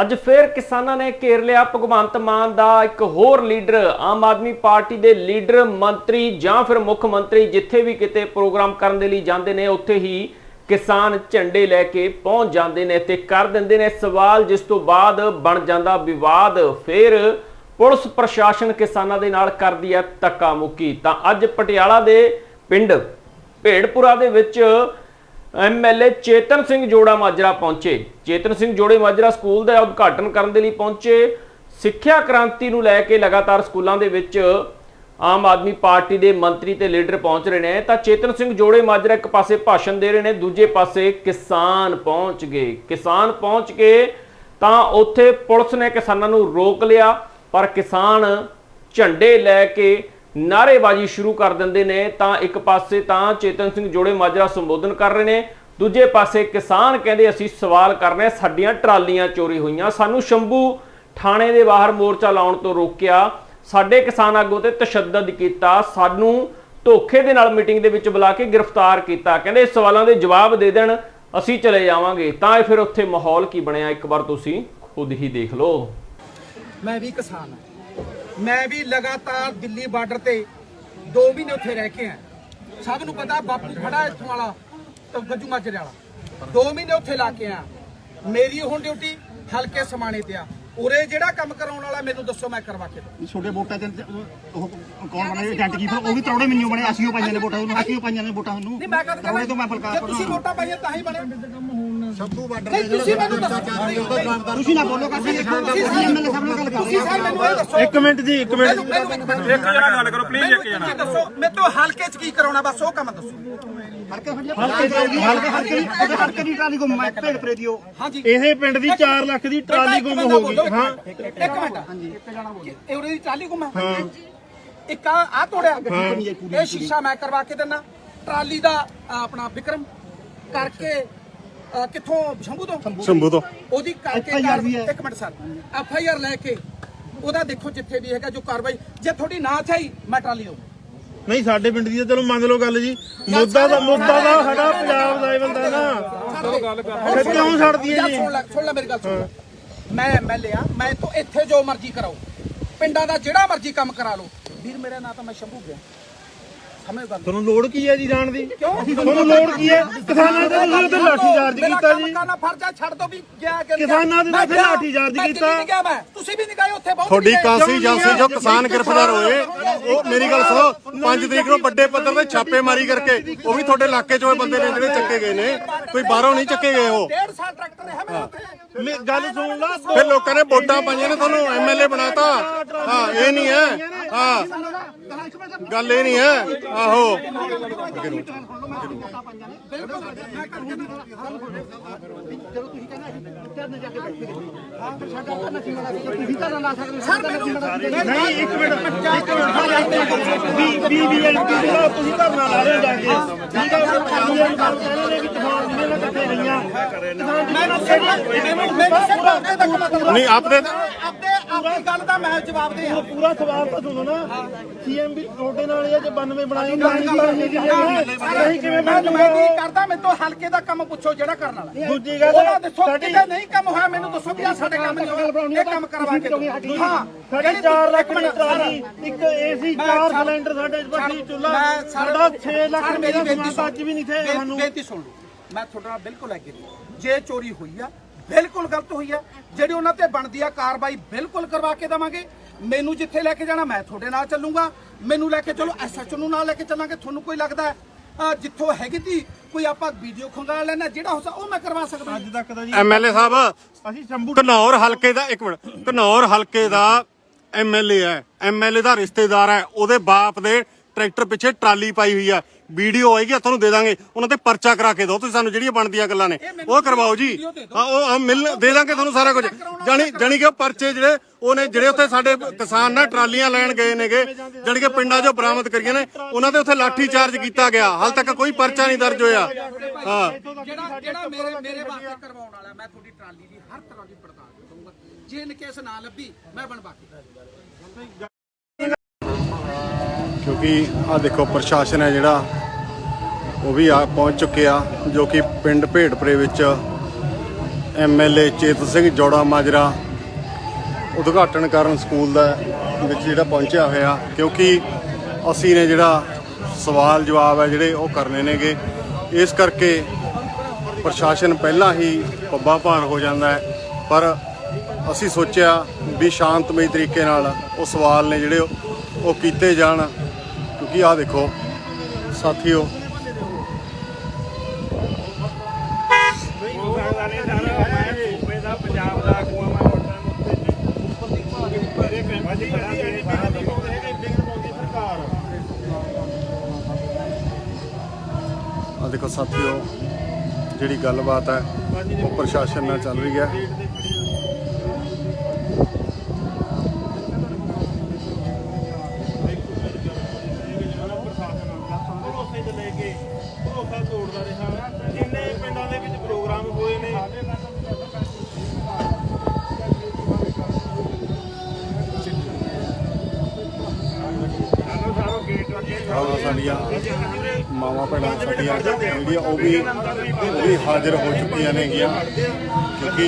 ਅੱਜ ਫੇਰ ਕਿਸਾਨਾਂ ਨੇ ਘੇਰ ਲਿਆ ਭਗਵੰਤ ਮਾਨ ਦਾ ਇੱਕ ਹੋਰ ਲੀਡਰ, ਆਮ ਆਦਮੀ ਪਾਰਟੀ ਦੇ ਲੀਡਰ, ਮੰਤਰੀ ਜਾਂ ਫਿਰ ਮੁੱਖ ਮੰਤਰੀ ਜਿੱਥੇ ਵੀ ਕਿਤੇ ਪ੍ਰੋਗਰਾਮ ਕਰਨ ਦੇ ਲਈ ਜਾਂਦੇ ਨੇ, ਉੱਥੇ ਹੀ ਕਿਸਾਨ ਝੰਡੇ ਲੈ ਕੇ ਪਹੁੰਚ ਜਾਂਦੇ ਨੇ ਤੇ ਕਰ ਦਿੰਦੇ ਨੇ ਸਵਾਲ, ਜਿਸ ਤੋਂ ਬਾਅਦ ਬਣ ਜਾਂਦਾ ਵਿਵਾਦ। ਫਿਰ ਪੁਲਿਸ ਪ੍ਰਸ਼ਾਸਨ ਕਿਸਾਨਾਂ ਦੇ ਨਾਲ ਕਰਦੀ ਹੈ ਧੱਕਾ ਮੁੱਕੀ। ਤਾਂ ਅੱਜ ਪਟਿਆਲਾ ਦੇ ਪਿੰਡ ਭੇੜਪੁਰਾ ਦੇ ਵਿੱਚ ਐਮਐਲਏ ਚੇਤਨ ਸਿੰਘ ਜੋੜਾ ਮਾਜਰਾ ਪਹੁੰਚੇ। ਚੇਤਨ ਸਿੰਘ ਜੋੜੇ ਮਾਜਰਾ ਸਕੂਲ ਦਾ ਉਦਘਾਟਨ ਕਰਨ ਦੇ ਲਈ ਪਹੁੰਚੇ। ਸਿੱਖਿਆ ਕ੍ਰਾਂਤੀ ਨੂੰ ਲੈ ਕੇ ਲਗਾਤਾਰ ਸਕੂਲਾਂ ਦੇ ਵਿੱਚ ਆਮ ਆਦਮੀ ਪਾਰਟੀ ਦੇ ਮੰਤਰੀ ਤੇ ਲੀਡਰ ਪਹੁੰਚ ਰਹੇ ਨੇ। ਤਾਂ ਚੇਤਨ ਸਿੰਘ ਜੋੜੇ ਮਾਜਰਾ ਇੱਕ ਪਾਸੇ ਭਾਸ਼ਣ ਦੇ ਰਹੇ ਨੇ, ਦੂਜੇ ਪਾਸੇ ਕਿਸਾਨ ਪਹੁੰਚ ਗਏ। ਕਿਸਾਨ ਪਹੁੰਚ ਕੇ ਤਾਂ ਉੱਥੇ ਪੁਲਿਸ ਨੇ ਕਿਸਾਨਾਂ ਨੂੰ ਰੋਕ ਲਿਆ, ਪਰ ਕਿਸਾਨ ਝੰਡੇ ਲੈ ਕੇ ਨਾਅਰੇਬਾਜ਼ੀ ਸ਼ੁਰੂ ਕਰ ਦਿੰਦੇ ਨੇ, ਤਾਂ ਇੱਕ ਪਾਸੇ ਤਾਂ ਚੇਤਨ ਸਿੰਘ ਜੋੜੇ ਮਾਜਰਾ ਸੰਬੋਧਨ ਕਰ ਰਹੇ ਨੇ, ਦੂਜੇ ਪਾਸੇ ਕਿਸਾਨ ਕਹਿੰਦੇ ਅਸੀਂ ਸਵਾਲ ਕਰਨੇ ਸਾਡੀਆਂ ਟਰਾਲੀਆਂ ਚੋਰੀ ਹੋਈਆਂ, ਸਾਨੂੰ ਸ਼ੰਭੂ ਥਾਣੇ ਦੇ ਬਾਹਰ ਮੋਰਚਾ ਲਾਉਣ ਤੋਂ ਰੋਕਿਆ, ਸਾਡੇ ਕਿਸਾਨ ਆਗੂ ਤੇ ਤਸ਼ੱਦਦ ਕੀਤਾ, ਸਾਨੂੰ ਧੋਖੇ ਦੇ ਨਾਲ ਮੀਟਿੰਗ ਦੇ ਵਿੱਚ ਬੁਲਾ ਕੇ ਗ੍ਰਿਫਤਾਰ ਕੀਤਾ, ਕਹਿੰਦੇ ਇਸ ਸਵਾਲਾਂ ਦੇ ਜਵਾਬ ਦੇ ਦੇਣ, ਅਸੀਂ ਚਲੇ ਜਾਵਾਂਗੇ। ਤਾਂ ਇਹ ਫਿਰ ਉੱਥੇ ਮਾਹੌਲ ਕੀ ਬਣਿਆ? ਇੱਕ ਵਾਰ ਤੁਸੀਂ ਖੁਦ ਹੀ ਦੇਖ ਲਓ। ਮੈਂ ਵੀ ਕਿਸਾਨ ਹਾਂ। ਮੈਂ ਵੀ ਲਗਾਤਾਰ ਦਿੱਲੀ ਬਾਰਡਰ ਤੇ 2 ਮਹੀਨੇ ਉੱਥੇ ਰਹਿ ਕੇ ਆ ਸਭ ਨੂੰ ਪਤਾ ਬਾਪੂ ਖੜਾ ਇੱਥੋਂ ਵਾਲਾ ਤੇ ਗੱਜੂ ਮਾਜਰੇ ਵਾਲਾ। 2 ਮਹੀਨੇ ਉੱਥੇ ਲਾ ਕੇ ਆ ਮੇਰੀ ਹੁਣ ਡਿਊਟੀ ਹਲਕੇ ਸਮਾਣੇ ਤੇ ਆ। ਉਰੇ ਜਿਹੜਾ ਕੰਮ ਕਰਾਉਣ ਵਾਲਾ ਮੈਨੂੰ ਦੱਸੋ ਮੈਂ ਕਰਵਾ ਕੇ ਦਊਂ। ਛੋਟੇ ਵੋਟਾਂ ਤੇ ਉਹ ਕੌਣ ਬਣੇ? ਏਜੰਟ ਕੀ ਫਿਰ ਉਹ ਵੀ ਤਰੋੜੇ ਮੈਨੂੰ ਬਣੇ। ਅਸੀਂ ਉਹ ਪਾਈਆਂ ਨੇ ਵੋਟਾਂ ਉਹਨੂੰ ਅਸੀਂ ਉਹ ਪਾਈਆਂ ਨੇ ਵੋਟਾਂ ਉਹਨੂੰ। ਨਹੀਂ ਮੈਂ ਬਲਕਾਰ ਤੁਸੀਂ ਵੋਟਾਂ ਪਾਈਆਂ ਤਾਂ ਹੀ ਬਣੇ। ਸੱਤੂ ਬਾਰਡਰ ਨਹੀਂ ਤੁਸੀਂ ਮੈਨੂੰ ਦੱਸੋ। ਤੁਸੀਂ ਨਾ ਬੋਲੋ ਕਾਸੀ ਤੁਸੀਂ ਐਮਐਲਏ ਸਾਹਿਬ ਨਾਲ ਗੱਲ ਕਰੋ ਤੁਸੀਂ ਸਰ ਮੈਨੂੰ ਇਹ ਦੱਸੋ ਇੱਕ ਮਿੰਟ ਜੀ ਇੱਕ ਮਿੰਟ। ਮੈਨੂੰ ਇੱਕ ਮਿੰਟ ਇੱਕ ਜਣਾ ਗੱਲ ਕਰੋ ਪਲੀਜ਼ ਇੱਕ ਮੈਨੂੰ ਜਣਾ। ਤੁਸੀਂ ਦੱਸੋ ਮੈਂ ਤੋਂ ਹਲਕੇ 'ਚ ਕੀ ਕਰਾਉਣਾ ਬਸ ਉਹ ਕੰਮ ਦੱਸੋ। ਹਲਕੇ ਹਲਕੇ ਹਲਕੇ ਹਲਕੇ ਹਲਕੇ ਦੀ ਟਰਾਲੀ ਗੁੰਮ ਮੈਂ ਭੇੜ ਪਰੇ ਦਿਓ। ਹਾਂਜੀ। ਇਹ ਪਿੰਡ ਦੀ 4 ਲੱਖ ਦੀ ਟਰਾਲੀ ਗੁੰਮ ਹੋ ਗਈ। ਹਾਂ। ਇੱਕ ਮਿੰਟ। ਹਾਂਜੀ। ਇਹ ਉਹਦੀ ਟਰਾਲੀ ਗੁੰਮ ਹੈ। ਇੱਕ ਆ ਆ ਤੋੜਿਆ। ਇਹ ਸ਼ੀਸ਼ਾ ਮੈਂ ਕਰਵਾ ਕੇ ਦਿੰਦਾ ਟਰਾਲੀ ਦਾ ਆਪਣਾ ਵਿਕਰਮ ਕਰਕੇ ਕਿੱਥੋਂ? ਸ਼ੰਭੂ ਤੋਂ ਸ਼ੰਭੂ ਤੋਂ ਉਹਦੀ ਕਰਕੇ FIR ਵੀ ਹੈ। ਇੱਕ minute sir F I R ਲੈ ਕੇ ਉਹਦਾ ਦੇਖੋ ਜਿੱਥੇ ਵੀ ਹੈਗਾ ਜੋ ਕਾਰਵਾਈ ਜੇ ਤੁਹਾਡੀ ਨਾ ਚਾਹੀ ਮੈਂ ਟਰਾਲੀ ਦਊਂ ਨਹੀਂ ਸਾਡੇ ਪਿੰਡ ਦੀ ਤਾਂ ਚਲੋ ਮੰਨ ਲਓ ਗੱਲ ਜੀ। ਮੁੱਦਾ ਦਾ ਮੁੱਦਾ ਦਾ ਸਾਡਾ ਪੰਜਾਬ ਦਾ ਇਹ ਬੰਦਾ ਨਾ। ਫਿਰ ਕਿਉਂ ਛੱਡਦੀ ਹੈ ਜੀ? ਸੁਣ ਲੈ ਸੁਣ ਲੈ ਮੇਰੀ ਗੱਲ ਸੁਣ ਮੈਂ ਐਮਐਲਏ ਆ ਮੈਂ ਤੋਂ ਇੱਥੇ ਜੋ ਮਰਜ਼ੀ ਕਰਾਓ। ਪਿੰਡਾਂ ਦਾ ਜਿਹੜਾ ਮਰਜ਼ੀ ਕੰਮ ਕਰਾ ਲਓ। ਵੀਰ ਮੇਰੇ ਨਾਂ ਤਾਂ ਮੈਂ ਸ਼ੰਭੂ ਗਿਆ। ਤੁਹਾਨੂੰ ਲੋੜ ਕੀ ਹੈ ਜੀ ਜਾਣ ਦੀ? ਕਿਉਂ? ਤੁਹਾਨੂੰ ਲੋੜ ਕੀ ਹੈ? ਕਿਸਾਨਾਂ ਦੇ ਤੁਸੀਂ ਉੱਤੇ ਲਾਠੀ ਚਾਰਜ ਮੇਰਾ ਕੀਤਾ ਕੰਮ ਜੀ। ਕਰਨਾ ਫਰਜ਼ ਹੈ ਛੱਡ ਦੋ ਵੀ ਗਿਆ ਕਿ ਕਿਸਾਨਾਂ ਦੇ ਮੈਂ ਗਿਆ, ਚਾਰਜ ਮੈਂ ਕੀਤਾ। ਨਹੀਂ ਗਿਆ ਮੈਂ। ਤੁਸੀਂ ਵੀ ਨਹੀਂ ਗਏ ਉੱਥੇ ਬਹੁਤ ਤੁਹਾਡੀ ਗਏ। ਕਾਂਸੀ ਏਜੰਸੀ ਜੋ ਕਿਸਾਨ ਗ੍ਰਿਫਤਾਰ ਹੋਏ ਉਹ ਮੇਰੀ ਗੱਲ ਸੁਣੋ 5 ਤਰੀਕ ਨੂੰ ਵੱਡੇ ਪੱਧਰ ਤੇ ਛਾਪੇਮਾਰੀ ਕਰਕੇ ਉਹ ਵੀ ਤੁਹਾਡੇ ਇਲਾਕੇ ਚੋਂ ਇਹ ਬੰਦੇ ਨੇ ਜਿਹੜੇ ਚੱਕੇ ਗਏ ਨੇ ਕੋਈ ਬਾਹਰੋਂ ਨਹੀਂ ਚੱਕੇ ਗਏ ਉਹ। ਡੇਢ ਸਾਲ ਟਰੈਕਟਰ ਰਿਹਾ ਮੇਰੇ ਉੱਥੇ। ਮੇ- ਗੱਲ ਸੁਣ ਲਾ। ਫਿਰ ਲੋਕਾਂ ਨੇ ਵੋਟਾਂ ਪਾਈਆਂ ਨੇ ਤੁਹਾਨੂੰ ਐਮਐਲਏ ਬਣਾਤਾ। ਹਾਂ ਇਹ ਨਹੀਂ ਹੈ। ਹਾਂ। ਗੱਲ ਇਹ ਨਹੀਂ ਹੈ। ਆਹੋ ਨਹੀਂ ਇੱਕ ਮਿੰਟ ਇੱਕ ਮਿੰਟ ਵੀ ਵੀ ਵੀ ਐਲਪੀ ਦਾ ਤੁਸੀਂ ਧਰਨਾ ਲਾ ਰਹੇ ਹੋ ਜਾ ਕੇ ਠੀਕ ਹੈ ਉਹ ਕਾਨੂੰਨ ਦੀ ਗੱਲ ਕਹਿ ਰਹੇ ਨੇ ਵੀ ਕਿਸਾਨ ਜਿਹੜੇ ਨਾਲ ਇਕੱਠੇ ਗਈਆਂ ਮੈਨੂੰ ਮੈਨੂੰ ਸਿਰ ਬਾਤੇ ਤੱਕ ਮਤਲਬ ਨਹੀਂ ਆਪਦੇ ਆਪਦੇ ਆਪਣੀ ਗੱਲ ਦਾ ਮੈਂ ਜਵਾਬ ਦੇ ਆ ਪੂਰਾ ਸਵਾਲ ਤਾਂ ਸੁਣੋ ਨਾ। ਸੀਐਮ ਵੀ ਤੁਹਾਡੇ ਨਾਲ ਇਹ ਜੇ 92 ਬਣਾਏ ਨਹੀਂ ਨਹੀਂ ਕਿਵੇਂ ਮੈਂ ਬਣ ਮੈਂ ਜੂਗਾ ਕੀ ਕਰਦਾ? ਮੈਨੂੰ ਤੋਂ ਹਲਕੇ ਦਾ ਕੰਮ ਪੁੱਛੋ ਜਿਹੜਾ ਕਰਨ ਵਾਲਾ। ਦੂਜੀ ਗੱਲ ਉਹਦਾ ਦੱਸੋ ਸਾਡੀ ਕਿਤੇ ਨਹੀਂ ਕੰਮ ਹੋਇਆ ਮੈਨੂੰ ਦੱਸੋ ਵੀ ਆ ਸਾਡੇ ਕੰਮ ਨਹੀਂ ਹੋਇਆ। ਇਹ ਕੰਮ ਕਰਵਾ ਕੇ ਦਿਓ। ਹਾਂ ਸਾਡੀ ਜਿਹੜੀ 4 ਲੱਖ ਇੱਕ ਮਿੰਟ ਦੀ ਟਰਾਲੀ ਇੱਕ ਏਸੀ ਮੈਂ ਚਾਰ ਸਰ- ਸਿਲੰਡਰ ਸਾਡੇ ਬੱਤੀ ਮੈਂ ਚੁੱਲਾ ਸਰ- ਸਾਡਾ 6 ਲੱਖ ਸਰ, ਰੁਪਏ ਦਾ ਮੇਰੀ ਸਮਾਨ ਤਾਂ ਅੱਜ ਵੀ ਨਹੀਂ ਥੇ ਬੇ- ਸਾਨੂੰ। ਬੇਨਤੀ ਸੁਣ ਲਓ। ਮੈਂ ਤੁਹਾਡੇ ਨਾਲ ਬਿਲਕੁਲ ਐਗਰੀ ਜੇ ਚੋਰੀ ਹੋਈ ਆ ਬਿਲਕੁਲ ਗਲਤ ਹੋਈ ਆ ਜਿਹੜੀ ਉਹਨਾਂ ਤੇ ਬਣਦੀ ਆ ਕਾਰਵਾਈ ਬਿਲਕੁਲ ਕਰਵਾ ਕੇ ਦਵਾਂਗੇ। ਮੈਨੂੰ ਜਿੱਥੇ ਲੈ ਕੇ ਜਾਣਾ ਮੈਂ ਤੁਹਾਡੇ ਨਾਲ ਚੱਲੂੰਗਾ। ਮੈਨੂੰ ਲੈ ਕੇ ਚਲੋ ਐਸਐਚਓ ਨੂੰ ਨਾਲ ਲੈ ਕੇ ਚੱਲਾਂਗੇ ਤੁਹਾਨੂੰ ਕੋਈ ਲੱਗਦਾ ਹੈ, ਜਿੱਥੋਂ ਹੈਗੀ ਤੀ ਕੋਈ ਆਪਾਂ ਵੀਡੀਓ ਖੰਗਾਲ ਲੈਣਾ ਜਿਹੜਾ ਹੋ ਸਕਦਾ ਉਹ ਮੈਂ ਕਰਵਾ ਸਕਦਾ ਅੱਜ ਤੱਕ ਦਾ ਜੀ ਐਮਐਲਏ ਸਾਹਿਬ ਅਸੀਂ ਸ਼ੰਭੂ ਘਨੌਰ ਹਲਕੇ ਦਾ ਇੱਕ ਮਿੰਟ। ਘਨੌਰ ਹਲਕੇ ਦਾ ਐਮਐਲਏ ਹੈ। ਐਮਐਲਏ ਦਾ ਰਿਸ਼ਤੇਦਾਰ ਹੈ। ਉਹਦੇ ਬਾਪ ਦੇ ਟਰੈਕਟਰ ਪਿੱਛੇ ਟਰਾਲੀ ਪਾਈ ਹੋਈ ਆ ਵੀਡੀਓ ਆਏਗੀ ਤੁਹਾਨੂੰ ਦੇ ਦਾਂਗੇ। ਉਹਨਾਂ ਤੇ ਪਰਚਾ ਕਰਾ ਕੇ ਦਿਓ। ਤੁਸੀਂ ਸਾਨੂੰ ਜਿਹੜੀਆਂ ਬਣਦੀਆਂ ਗੱਲਾਂ ਨੇ ਉਹ ਕਰਵਾਓ ਜੀ। ਹਾਂ ਉਹ ਮਿਲ ਦੇ ਦਾਂਗੇ ਤੁਹਾਨੂੰ ਸਾਰਾ ਕੁਝ। ਜਾਣੀ ਜਾਣੀ ਕਿ ਉਹ ਪਰਚੇ ਜਿਹੜੇ ਉਹਨੇ ਜਿਹੜੇ ਉੱਥੇ ਸਾਡੇ ਕਿਸਾਨ ਨਾ ਟਰਾਲੀਆਂ ਲੈਣ ਗਏ ਨੇਗੇ ਜਾਣੀ ਕਿ ਪਿੰਡਾਂ 'ਚੋਂ ਬਰਾਮਦ ਕਰੀਆਂ ਨੇ ਉਹਨਾਂ ਤੇ ਉੱਥੇ ਲਾਠੀ ਚਾਰਜ ਕੀਤਾ ਗਿਆ। ਹਾਲ ਤੱਕ ਕੋਈ ਪਰਚਾ ਨਹੀਂ ਦਰਜ ਹੋਇਆ। ਹਾਂ। ਜਿਹੜਾ ਜਿਹੜਾ ਮੇਰੇ ਮੇਰੇ ਵਾਸਤੇ ਕਰਵਾਉਣ ਵਾਲਾ ਮੈਂ ਤੁਹਾਡੀ ਟਰਾਲੀ ਦੀ ਹਰ ਤਰ੍ਹਾਂ ਦੀ ਪੜਤਾਲ ਕਰੂੰਗਾ। ਜੇ ਇਨ ਕੇਸ ਨਾ ਲੱਭੀ ਮੈਂ ਬਣਵਾ ਕੇ ਦਊਂਗਾ। ਕਿਉਂਕਿ ਆ ਦੇਖੋ ਪ੍ਰਸ਼ਾਸਨ ਹੈ ਜਿਹੜਾ, ਉਹ ਵੀ ਆ ਪਹੁੰਚ ਚੁੱਕਿਆ ਜੋ ਕਿ ਪਿੰਡ ਭੇੜਪੁਰੇ ਵਿੱਚ ਐਮਐਲਏ ਚੇਤਨ ਸਿੰਘ ਜੋੜਾ ਮਾਜਰਾ ਉਦਘਾਟਨ ਕਰਨ ਸਕੂਲ ਦਾ ਵਿੱਚ ਜਿਹੜਾ ਪਹੁੰਚਿਆ ਹੋਇਆ, ਕਿਉਂਕਿ ਅਸੀਂ ਨੇ ਜਿਹੜਾ ਸਵਾਲ ਜਵਾਬ ਹੈ ਜਿਹੜੇ ਉਹ ਕਰਨੇ ਨੇਗੇ। ਇਸ ਕਰਕੇ ਪ੍ਰਸ਼ਾਸਨ ਪਹਿਲਾਂ ਹੀ ਪੱਬਾ ਭਾਰ ਹੋ ਜਾਂਦਾ ਹੈ, ਪਰ ਅਸੀਂ ਸੋਚਿਆ ਵੀ ਸ਼ਾਂਤਮਈ ਤਰੀਕੇ ਨਾਲ ਉਹ ਸਵਾਲ ਨੇ ਜਿਹੜੇ ਉਹ ਕੀਤੇ ਜਾਣ। ਕਿਉਂਕਿ ਆਹ ਦੇਖੋ। ਸਾਥੀਓ। ਆ, ਦੇਖੋ ਸਾਥੀਓ, ਜਿਹੜੀ ਗੱਲਬਾਤ ਹੈ, ਉਹ ਪ੍ਰਸ਼ਾਸਨ ਨਾਲ ਚੱਲ ਰਹੀ ਹੈ। ਸਾਡੀਆਂ ਮਾਵਾ ਭੈਣਾਂ ਸਾਡੀਆਂ ਜਿਹੜੀਆਂ ਉਹ ਵੀ ਉਹ ਵੀ ਹਾਜ਼ਰ ਹੋ ਚੁੱਕੀਆਂ ਨੇਗੀਆਂ। ਕਿਉਂਕਿ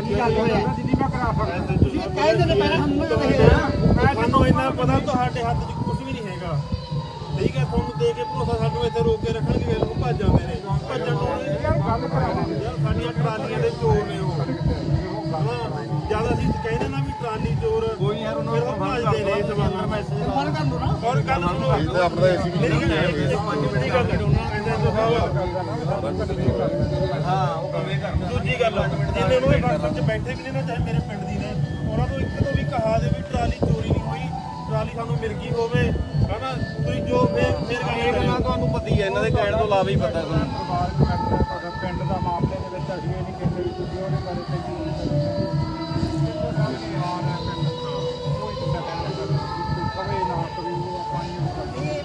ਕੀ ਗੱਲ ਹੋਇਆ ਤੁਸੀਂ ਕਹਿੰਦੇ ਨੇ ਪਹਿਲਾਂ ਸਾਨੂੰ ਨਾ ਕਹੇ ਸਾਨੂੰ ਇੰਨਾ ਪਤਾ ਤੁਹਾਡੇ ਹੱਥ 'ਚ ਕੁਝ ਵੀ ਨਹੀਂ ਹੈਗਾ। ਠੀਕ ਹੈ ਤੁਹਾਨੂੰ ਦੇ ਕੇ ਭਰੋਸਾ ਸਾਨੂੰ ਇੱਥੇ ਰੋਕ ਕੇ ਰੱਖਣਗੇ ਫਿਰ ਉਹ ਭੱਜ ਜਾਂਦੇ ਨੇ। ਭੱਜਣ ਤੋਂ ਯਾਰ ਸਾਡੀਆਂ ਟਰਾਲੀਆਂ ਦੇ ਚੋਰ ਨੇ ਉਹ। ਜਦ ਅਸੀਂ ਕਹਿੰਦੇ ਨਾ ਵੀ ਟਰਾਲੀ ਚੋਰ ਕੋਈ ਯਾਰ ਉਹਨਾਂ ਨੂੰ ਭੱਜਦੇ ਨੇ ਇਸ ਵਾਰ ਮੈਸੇਜ ਫੋਨ ਕਰ ਲਓ ਨਾ। ਔਰ ਕੱਲ ਸੁਣੋ ਇਹ ਤਾਂ ਆਪਣਾ ਏਸੀ ਵੀ ਨਹੀਂ ਦੂਜੀ ਗੱਲ ਹਾਂ ਉਹ ਕਵੇਂ ਕਰ ਦੂਜੀ ਗੱਲ ਜਿੰਨੇ ਨੂੰ ਇਹ ਵਟਸਐਪ 'ਚ ਬੈਠੇ ਵੀ ਨੇ ਨਾ ਚਾਹੇ ਮੇਰੇ ਪਿੰਡ ਦੀ ਨੇ ਉਹਨਾਂ ਤੋਂ ਇੱਕ ਤੋਂ ਵੀ ਕਹਾ ਦੇ ਵੀ ਟਰਾਲੀ ਚੋਰੀ ਨਹੀਂ ਹੋਈ ਟਰਾਲੀ ਸਾਨੂੰ ਮਿਲ ਗਈ ਹੋਵੇ ਹਨਾ? ਤੁਸੀਂ ਜੋ ਫੇਰ ਫੇਰ ਇਹ ਗੱਲਾਂ ਤੁਹਾਨੂੰ ਪਤਾ ਹੀ ਇਹਨਾਂ ਦੇ ਕਹਿਣ ਤੋਂ ਇਲਾਵਾ ਹੀ ਪਤਾ ਤੁਹਾਨੂੰ। ਪਿੰਡ ਦਾ ਮਾਮਲੇ ਦੇ ਵਿੱਚ ਅਸੀਂ ਇਹ ਨਹੀਂ ਕਹਿੰਦੇ ਵੀ ਤੁਸੀਂ ਉਹਦੇ ਬਾਰੇ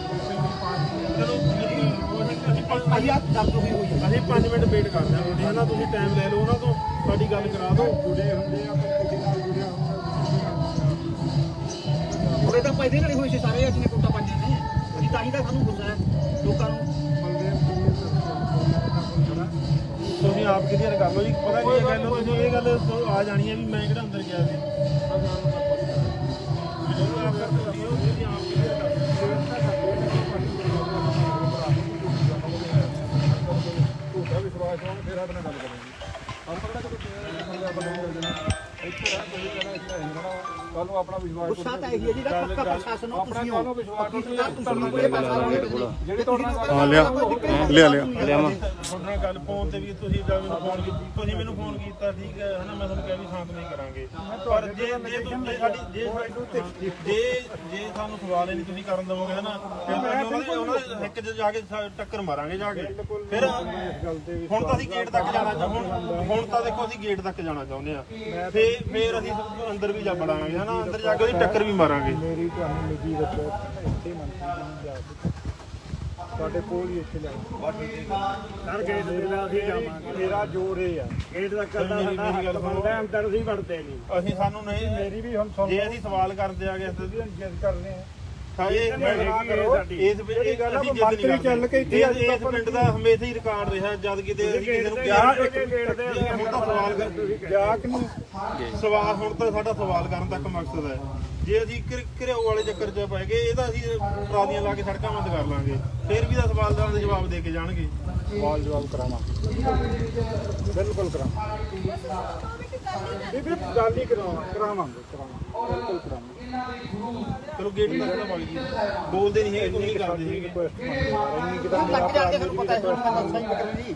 ਚਲੋ ਅਸੀਂ ਪੰਜ ਭਾਈ ਆ ਦਰਦ ਹੋਈ ਹੋਈ ਹੈ ਅਸੀਂ 5 ਮਿੰਟ ਵੇਟ ਕਰਦੇ ਹਾਂ। ਤੁਹਾਡੀ ਹਨਾ ਤੁਸੀਂ ਟਾਈਮ ਲੈ ਲਓ ਉਹਨਾਂ ਤੋਂ ਸਾਡੀ ਗੱਲ ਕਰਾ ਦਿਓ। ਜੁੜੇ ਹੁੰਦੇ ਆ ਉਹਦੇ ਤਾਂ ਪੈਦੇ ਲੜੇ ਹੋਏ ਸੀ ਸਾਰੇ ਅੱਜ ਨੇ ਕੋਟਾ ਪਾਈਆਂ ਨੇ। ਅਸੀਂ ਤਾਂ ਹੀ ਤਾਂ ਸਾਨੂੰ ਗੁੱਸਾ ਹੈ ਲੋਕਾਂ ਨੂੰ। ਤੁਸੀਂ ਆਪ ਕਿਹਦੀ ਕਰ ਲਓ ਜੀ ਪਤਾ ਕੀ ਹੈ ਗੱਲ ਤੁਸੀਂ ਇਹ ਗੱਲ ਆ ਜਾਣੀ ਹੈ ਵੀ ਮੈਂ ਕਿਹੜਾ ਅੰਦਰ ਗਿਆ ਸੀ। ਝੂਠਾ ਵਿਸ਼ਵਾਸ ਫਿਰ ਆਪਣੇ ਗੱਲ ਕਰਾਂਗੇ। ਆਪਾਂ ਕਿਹੜਾ ਕੋਈ ਇੱਥੇ ਰਹਿ ਕੋਈ ਕਹਿਣਾ ਇੱਥੇ ਰਹਿਣਾ ਕੱਲ ਨੂੰ ਆਪਣਾ ਵਿਸ਼ਵਾਸ ਗੁੱਸਾ ਤਾਂ ਇਹੀ ਹੈ ਜੀ ਦਾ ਪੱਕਾ ਪ੍ਰਸ਼ਾਸਨ ਨੂੰ ਆਪਣਾ ਤੁਸੀਂ ਹੋ। ਵਿਸ਼ਵਾਸ ਤੁਸੀਂ ਤਾਂ ਤੁਸੀਂ ਕੋਈ ਪੈਸਾ ਨਹੀਂ ਜਿਹੜੇ ਹਾਂ ਲਿਆ। ਲਿਆ ਲਿਆ। ਤੁਹਾਡੇ ਨਾਲ ਗੱਲ ਫੋਨ ਤੇ ਵੀ ਤੁਸੀਂ ਜਦ ਮੈਨੂੰ ਫੋਨ ਕੀਤਾ ਤੁਸੀਂ ਮੈਨੂੰ ਫੋਨ ਕੀਤਾ ਠੀਕ ਹੈ ਹਨਾ? ਮੈਂ ਤੁਹਾਨੂੰ ਕਿਹਾ ਵੀ ਸ਼ਾਂਤ ਨਹੀਂ ਕਰਾਂਗੇ। ਪਰ ਜੇ ਜੇ ਤੁਸੀਂ ਜੇ ਸਾਡੀ ਜੇ ਜੇ ਜੇ ਸਾਨੂੰ ਸਵਾਲ ਹੀ ਨਹੀਂ ਤੁਸੀਂ ਕਰਨ ਦਵੋਗੇ ਨਾ ਫਿਰ ਤਾਂ ਅਸੀਂ ਉਹਨਾਂ ਦੇ ਉਹਨਾਂ ਦੇ ਹਿੱਕ 'ਚ ਜਾ ਕੇ ਟੱਕਰ ਮਾਰਾਂਗੇ ਜਾ ਕੇ। ਫਿਰ ਹੁਣ ਤਾਂ ਅਸੀਂ ਗੇਟ ਤੱਕ ਜਾਣਾ ਚਾਹੁੰਦੇ। ਹੁਣ ਹੁਣ ਤਾਂ ਦੇਖੋ ਅਸੀਂ ਗੇਟ ਤੱਕ ਜਾਣਾ ਚਾਹੁੰਦੇ ਆ। ਫੇਰ ਫੇਰ ਅਸੀਂ ਅੰਦਰ ਵੀ ਜਾ ਵੜਾਂਗੇ ਹਨਾ ਅੰਦਰ ਜਾ ਕੇ ਉਹਦੀ ਟੱਕਰ ਵੀ ਮਾਰਾਂਗੇ। ਮੇਰੀ ਤੁਹਾਨੂੰ ਨਿੱਜੀ ਰਿਪੋਰਟ ਇੱਥੇ ਮੰਤਰੀ ਜੀ ਜਾ ਕੇ। ਤੁਹਾਡੇ ਕੋਲ ਹੀ ਇੱਥੇ ਲਿਆਓ ਸਰ ਗੇਟ ਦੇ ਨਾਲ ਅਸੀਂ ਜਾਵਾਂਗੇ। ਮੇਰਾ ਜੋਰ ਇਹ ਆ। ਗੇਟ ਤੱਕ ਕਰਦਾ ਮੇਰੀ ਗੱਲ ਸੁਣੋ। ਅੰਦਰ ਅਸੀਂ ਵੜਦੇ ਨਹੀਂ। ਅਸੀਂ ਸਾਨੂੰ ਨਹੀਂ ਮੇਰੀ ਵੀ ਹੁਣ ਸੁਣ ਜੇ ਅਸੀਂ ਸਵਾਲ ਕਰਦੇ ਆ ਗਏ ਤੁਸੀਂ ਜਿੱਦ ਕਰਨੇ ਆ ਤਾਂ ਇਹ ਇਸ ਜਿਹੜੀ ਗੱਲ ਆ ਅਸੀਂ ਉਹ ਜਿੱਦ ਨਹੀਂ ਮੰਤਰੀ ਚੱਲ ਕੇ ਇੱਥੇ ਕਰਦੇ ਇਸ ਪਿੰਡ ਦਾ ਹਮੇਸ਼ਾ ਹੀ ਰਿਕਾਰਡ ਰਿਹਾ ਜਦ ਕਿਤੇ ਅਸੀਂ ਕਿਸੇ ਨੂੰ ਕਿਹਾ ਹੁਣ ਤਾਂ ਸਵਾਲ ਕਰ ਜਾ ਕਿ ਨਹੀਂ ਸਵਾਲ ਹੁਣ ਤਾਂ ਸਾਡਾ ਸਵਾਲ ਕਰਨ ਤੱਕ ਮਕਸਦ ਹੈ। ਜੇ ਅਸੀਂ ਘਿਰ- ਘਿਰਿਓ ਵਾਲੇ ਚੱਕਰ 'ਚ ਪੈ ਗਏ ਇਹ ਤਾਂ ਅਸੀਂ ਟਰਾਲੀਆਂ ਲਾ ਕੇ ਸੜਕਾਂ ਬੰਦ ਕਰ ਲਾਂਗੇ। ਫਿਰ ਵੀ ਤਾਂ ਸਵਾਲਦਾਰਾਂ ਦੇ ਜਵਾਬ ਦੇ ਕੇ ਜਾਣਗੇ। ਸਵਾਲ ਜਵਾਬ ਕਰਾਵਾਂ। ਬਿਲਕੁਲ ਕਰਾਵਾਂ। ਇਹ ਵੀ ਗੱਲ ਹੀ ਕਰਾਵਾਂ ਕਰਾਵਾਂਗੇ ਕਰਾਵਾਂ ਬਿਲਕੁਲ ਕਰਾਵਾਂ ਚਲੋ ਗੇਟ ਜੀ ਬੋਲਦੇ ਨਹੀਂ ਹੈਗੇ ਕੋਈ ਨਹੀਂ ਕਰਦੇ ਹੈਗੇ। ਲੱਗ ਜਾਂਦੇ ਤੁਹਾਨੂੰ ਪਤਾ ਹੈ ਤੁਹਾਨੂੰ ਦੱਸਾਂ ਹੀ ਬਕਰੇ ਜੀ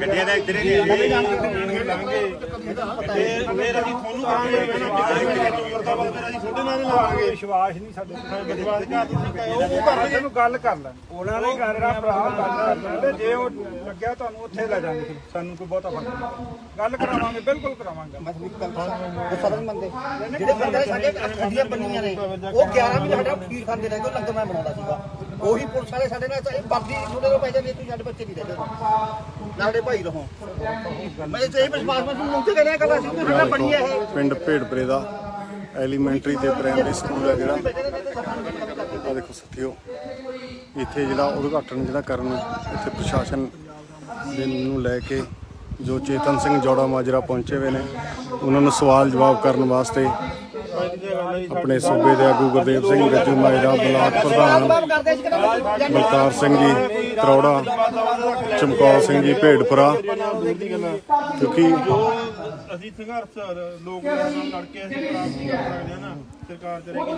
ਗੱਡੀਆਂ ਦਾ ਇੱਧਰ ਹੀ ਜਿਹੜੇ ਜਾਣਗੇ ਲਾਂਗੇ ਤੇ ਫਿਰ ਅਸੀਂ ਤੁਹਾਨੂੰ ਕਹਾਂਗੇ ਮਰਦਾਬਾਦ ਫਿਰ ਅਸੀਂ ਤੁਹਾਡੇ ਨਾਲ ਹੀ ਲਾਵਾਂਗੇ। ਵਿਸ਼ਵਾਸ ਨਹੀਂ ਸਾਡੇ ਵਿਸ਼ਵਾਸ ਘਾਤ ਤੁਸੀਂ ਕਹੇ ਉਹ ਉਹ ਕਰ ਤੈਨੂੰ ਗੱਲ ਕਰ ਲੈ ਉਹਨਾਂ ਨੇ ਕਰਨਾ ਭਰਾ ਗੱਲ ਕਰ ਲੈ ਜੇ ਉਹ ਲੱਗਿਆ ਤੁਹਾਨੂੰ ਉੱਥੇ ਲੈ ਜਾਣਗੇ। ਫਿਰ ਸਾਨੂੰ ਕੋਈ ਬਹੁਤਾ ਫ਼ਰਕ ਨਹੀਂ। ਗੱਲ ਕਰਾਵਾਂਗੇ ਬਿਲਕੁਲ ਕਰਾਵਾਂਗੇ। ਗੱਲ ਬੰਦੇ ਜਿਹੜੇ ਬੰਦੇ ਸਾਡੇ ਅੱਡੀਆਂ ਬੰਨੀਆਂ ਨੇ। ਉਹ 11 ਮਹੀਨੇ ਸਾਡਾ ਫੀਡ ਖਾਂਦੇ ਰਹੇ ਉਹ ਲੰਗਰ ਮੈਂ ਬਣਾਉਂਦਾ ਸੀਗਾ। ਉਹੀ ਪੁਲਿਸ ਵਾਲੇ ਸਾਡੇ ਨਾਲ ਇਹ ਵਰਦੀ ਤੁਹਾਡੇ ਕੋਲ ਪੈ ਜਾਂਦੀ ਤੁਸੀਂ ਸਾਡੇ ਬੱਚੇ ਨਹੀਂ ਰਹਿੰਦੇ ਸਾਡੇ ਭਾਈ ਰਹੋ। ਮੈਂ ਤੇ ਇਹ ਵਿਸ਼ਵਾਸ ਮੈਂ ਤੁਹਾਨੂੰ ਉੱਥੇ ਕਹਿੰਦਾ ਕਰਦਾ ਸੀ ਕਿ ਸਾਡਾ ਬਣੀ ਇਹ? ਪਿੰਡ ਭੇੜਪਰੇ ਦਾ, ਐਲੀਮੈਂਟਰੀ ਤੇ ਪ੍ਰਾਇਮਰੀ ਸਕੂਲ ਹੈ ਜਿਹੜਾ। ਆ ਦੇਖੋ ਸਾਥੀਓ, ਇੱਥੇ ਜਿਹੜਾ ਉਦਘਾਟਨ ਜਿਹੜਾ ਕਰਨ, ਇੱਥੇ ਪ੍ਰਸ਼ਾਸਨ ਦੇ ਨੂੰ ਲੈ ਕੇ ਜੋ ਚੇਤਨ ਸਿੰਘ ਜੋੜਾ ਮਾਜਰਾ ਪਹੁੰਚੇ ਹੋਏ ਨੇ, ਉਹਨਾਂ ਨੂੰ ਸਵਾਲ ਜਵਾਬ ਕਰਨ ਵਾਸਤੇ ਆਪਣੇ ਸੂਬੇ ਦੇ ਆਗੂ ਗੁਰਦੇਵ ਸਿੰਘ ਗੱਜੂ ਮਾਜਰਾ ਬਲਾਕ ਪ੍ਰਧਾਨ ਕਰਦੇ ਕਿ ਬਲਕਾਰ ਸਿੰਘ ਜੀ ਤਰੌੜਾ ਚਮਕੌਰ ਸਿੰਘ ਜੀ ਭੇੜਪੁਰਾ ਕਿਉਂਕਿ ਅਸੀਂ ਸੰਘਰਸ਼ ਲੋਕ ਨਾਲ ਲੜ ਕੇ ਅਸੀਂ ਪ੍ਰਾਪਤ ਕਰ ਸਕਦੇ ਹਾਂ ਨਾ ਸਰਕਾਰ ਚ ਰਹਿ ਕੇ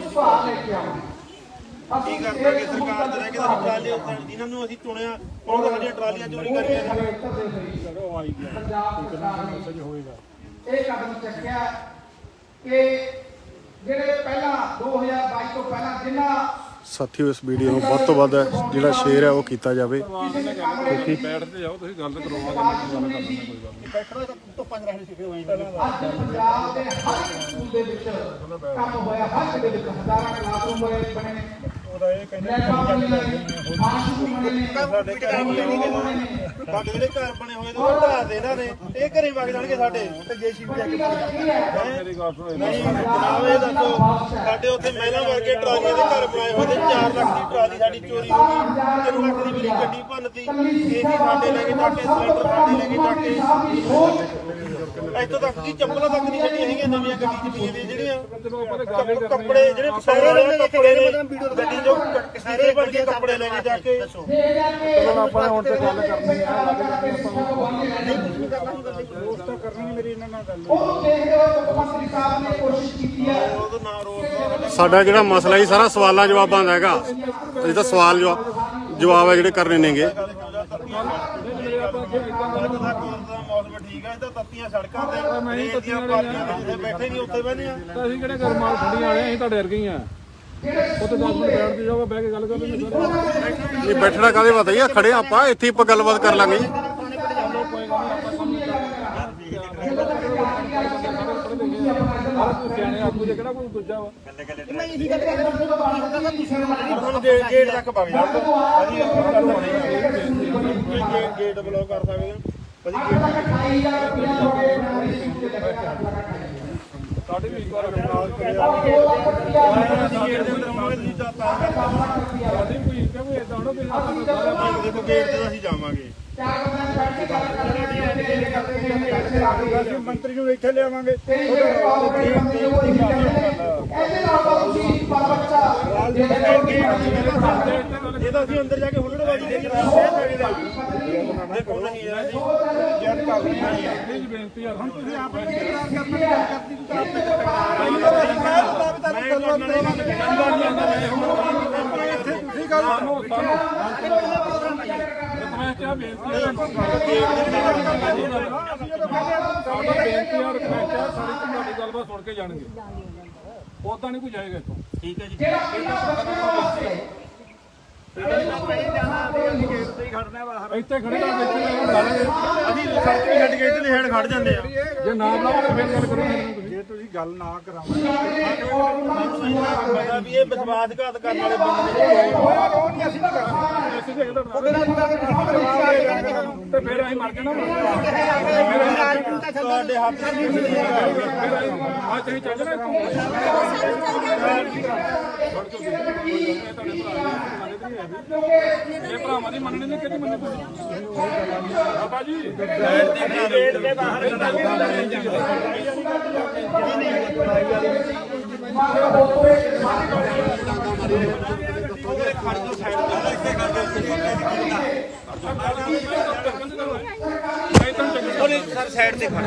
ਕੀ ਕਰਦਾਂਗੇ ਸਰਕਾਰ ਚ ਰਹਿ ਕੇ ਤਾਂ ਅਸੀਂ ਟਰਾਲੇ ਜਿਨ੍ਹਾਂ ਨੂੰ ਅਸੀਂ ਚੁਣਿਆ ਉਹ ਤਾਂ ਸਾਡੀਆਂ ਟਰਾਲੀਆਂ ਚੋਰੀ ਕਰਕੇ ਇਹ ਕਦਮ ਚੱਕਿਆ ਕਿ ਜਿਹੜੇ ਪਹਿਲਾਂ 2022 ਤੋਂ ਪਹਿਲਾਂ ਜਿੰਨਾ ਸਾਥੀਓ ਇਸ ਵੀਡੀਓ ਨੂੰ ਵੱਧ ਤੋਂ ਵੱਧ ਜਿਹੜਾ ਸ਼ੇਅਰ ਹੈ ਉਹ ਕੀਤਾ ਜਾਵੇ। ਬੈਠਣਾ ਤਾਂ 'ਚ ਰਹਿਣੇ ਸਿੱਖੇ ਹੋਏ ਜੀ ਪੰਜਾਬ ਦੇ ਹਰ ਸਕੂਲ ਦੇ ਵਿੱਚ ਕੰਮ ਹੋਇਆ ਹਰ ਦੇ ਵਿੱਚ ਹਜ਼ਾਰਾਂ ਕਲਾਸਰੂਮ ਬਣੇ। ਉਹਦਾ ਇਹ ਕਹਿੰਦੇ ਸਾਡੇ ਘਰ ਬਣੇ ਨੇ। ਸਾਡੇ ਜਿਹੜੇ ਘਰ ਬਣੇ ਹੋਏ ਨੇ ਉਹ ਢਾਹ ਦੇ ਇਹਨਾਂ ਨੇ। ਇਹ ਘਰੇ ਵਗ ਜਾਣਗੇ ਸਾਡੇ। ਤੇ ਜੇਸੀਬੀ ਜਾ ਕੇ ਮੇਰੀ ਗੱਲ ਸੁਣੋ ਨਹੀਂ ਜਨਾਬ ਇਹ ਦੱਸੋ। ਸਾਡੇ ਉੱਥੇ ਮਹਿਲਾ ਵਰਗੇ ਟਰਾਲੀਆਂ ਦੇ ਘਰ ਬਣਾਏ ਹੋਏ ਨੇ। 4 ਲੱਖ ਦੀ ਟਰਾਲੀ ਸਾਡੀ ਚੋਰੀ ਹੋ ਗਈ। 3 ਲੱਖ ਦੀ ਮੇਰੀ ਗੱਡੀ ਭੰਨਤੀ। ਏਸੀ ਸਾਡੇ ਲੈ ਕੇ ਜਾ ਕੇ ਸਿਲੰਡਰ ਸਾਡੇ ਲੈ ਕੇ ਜਾ ਕੇ ਇੱਥੋਂ ਤੱਕ ਦੀ ਚੱਪਲਾਂ ਤੱਕ ਨਹੀਂ ਸਾਡੀਆਂ ਹੈਗੀਆਂ ਨਵੀਆਂ ਗੱਡੀ 'ਚ ਪਈਆਂ ਨੇ ਜਿਹੜੀਆਂ ਕੱਪ- ਕੱਪੜੇ ਜਿਹੜੇ ਸਾਰੇ ਵਾਲੇ ਕੱਪੜੇ ਨੇ ਗੱਡੀ ਜੋ ਸਾਰੇ ਬਣ ਕੇ ਕੱਪੜੇ ਲੈ ਕੇ ਜਾ ਕੇ। ਆਪਾਂ ਹੁਣ ਤੇ ਗੱਲ ਕਰਨੀ ਹੈ ਦੋਸਤ ਤਾਂ ਕਰਨੀ ਮੇਰੀ ਇਹਨਾਂ ਨਾਲ ਗੱਲ। ਉਹ ਦੇਖਦੇ ਹੋਏ ਮੁੱਖ ਮੰਤਰੀ ਸਾਹਿਬ ਨੇ ਕੋਸ਼ਿਸ਼ ਕੀਤੀ ਹੈ ਉਹਦਾ ਨਾਂ ਰੋਕ ਸਾਡਾ ਜਿਹੜਾ ਮਸਲਾ ਹੀ ਸਾਰਾ ਸਵਾਲਾਂ ਜਵਾਬਾਂ ਦਾ ਹੈਗਾ। ਇਹ ਤਾਂ ਸਵਾਲ ਜਵਾਬ ਜਵਾਬ ਹੈ ਜਿਹੜੇ ਕਰਨੇ ਨੇਗੇ ਮੌਸਮ ਠੀਕ ਹੈ ਇਹ ਤਾਂ ਤੱਤੀਆਂ ਸੜਕਾਂ ਤੇ ਰੇਲ ਦੀਆਂ ਪਾਲੀਆਂ ਤੇ ਜਿੱਥੇ ਬੈਠੇ ਨਹੀਂ ਉੱਥੇ ਬਹਿਨੇ ਆ। ਤਾਂ ਅਸੀਂ ਕਿਹੜੇ ਘਰ ਮਾਲ ਠੰਡੀਆਂ ਵਾਲੇ ਅਸੀਂ ਤੁਹਾਡੇ ਵਰਗੇ ਹੀ ਆ। ਉੱਥੇ 10 ਮਿੰਟ ਬੈਠ ਕੇ ਜਾਓ ਬਹਿ ਕੇ ਗੱਲ ਕਰ। ਲੈਂਦੇ ਸਾਰੇ ਇਹ ਬੈਠਣਾ ਕਾਦੇ ਵਾਸਤੇ? ਆ ਖੜੇ ਆਪਾਂ ਇੱਥੇ ਹੀ ਆਪਾਂ ਗੱਲਬਾਤ ਕਰ ਲਾਂਗੇ ਜੀ। ਸਿਆਣੇ ਆਗੂ ਜੇ ਕਿਹੜਾ ਕੋਈ ਦੂਜਾ ਵਾ ਮੈਂ ਇਹੀ ਗੱਲ ਕਰਦਾ ਕੀ ਹੁੰਦਾ ਤਾਂ ਤੁਸੀਂ ਹੁਣ ਗੇਟ ਗੇਟ ਤੱਕ ਵਗ ਜਾਓ ਅਸੀਂ ਗੇਟ ਗੇਟ ਬਲੌਕ ਕਰ ਸਕਦੇ ਹਾਂ ਅਸੀਂ ਸਾਡੇ ਵੀ ਇੱਕ ਵਾਰ ਨਾਲ ਗੇਟ ਦੇ ਅੰਦਰ ਮਾਰੇ ਤੁਸੀਂ ਤਾਂ ਤਾਂ ਸਾਡੇ ਵੀ ਕੋਈ ਕਿਉਂ ਇਦਾਂ ਹੋਣਾ ਵੀ ਆਪਾਂ ਸਾਰਾ ਦੇਖੋ ਗੇਟ ਤੇ ਅਸੀਂ ਜਾਵਾਂਗੇ ਅਸੀਂ ਮੰਤਰੀ ਨੂੰ ਇੱਥੇ ਲਿਆਵਾਂਗੇ। ਇਹਦੇ ਤਾਂ ਤੁਸੀਂ ਤਾਂ ਅਸੀਂ ਅੰਦਰ ਜਾ ਕੇ ਹੁੱਲੜਬਾਜੀ ਦੇ ਦੇਖੋ ਨਹੀਂ। ਯਾਰ ਜੀ ਜਦ ਕਰ ਰਹੇ ਹਾਂ। ਇਹ ਬੇਨਤੀ ਆ ਹੁਣ ਤੁਸੀਂ ਆਪਣੇ ਇਕਰਾਰ ਕਰਨਾ ਤੁਸੀਂ ਗੱਲ ਸੁਣੋ ਸਾਨੂੰ ਮੈਂ ਕਿਹਾ ਬੇਨਤੀ ਹੈ ਸਾਡੀ ਬੇਨਤੀ ਆ ਰਿਕਵੈਸਟ ਆ ਸਾਡੀ ਤੁਹਾਡੀ ਗੱਲਬਾਤ ਸੁਣ ਕੇ ਜਾਣਗੇ। ਉਦਾਂ ਨਹੀਂ ਕੋਈ ਜਾਏਗਾ ਇੱਥੋਂ। ਇੱਥੇ ਖੜੇ ਤਾਂ ਬੇਨਤੀ ਅਸੀਂ ਸੜਕ ਛੱਡ ਕੇ ਇੱਧਰਲੇ ਹੈਡ ਖੜ ਜਾਂਦੇ ਆ। ਜੇ ਨਾ ਬੁਲਾਓਗੇ ਫਿਰ ਗੱਲ ਕਰੋ ਜੇ ਤੁਸੀਂ ਗੱਲ ਨਾ ਵੀ ਇਹ ਵਿਸ਼ਵਾਸਘਾਤ ਕਰਨ ਵਾਲੇ ਬੰਦੇ ਨੇ। ਉਹ ਨਹੀਂ ਅਸੀਂ ਨਹੀਂ ਕਰਦੇ ਤੇ ਫਿਰ ਅਸੀਂ ਮਰ ਜਾਣਾ। ਤੁਹਾਡੇ ਹੱਥ ਨਹੀਂ ਆ ਤੁਸੀਂ ਚੱਲ ਜਾਣਾ ਇੱਥੋਂ। ਇਹ ਭਰਾਵਾਂ ਦੀ ਮੰਨਣੀ ਨਹੀਂ ਕਿਹਦੀ ਮੰਨਣੀ ਤੁਸੀਂ? ਬਾਬਾ ਜੀ। ਗੇਟ ਦੇ ਬਾਹਰ ਨੇ ਸਰ ਸਾਈਡ ਤੇ ਖੜ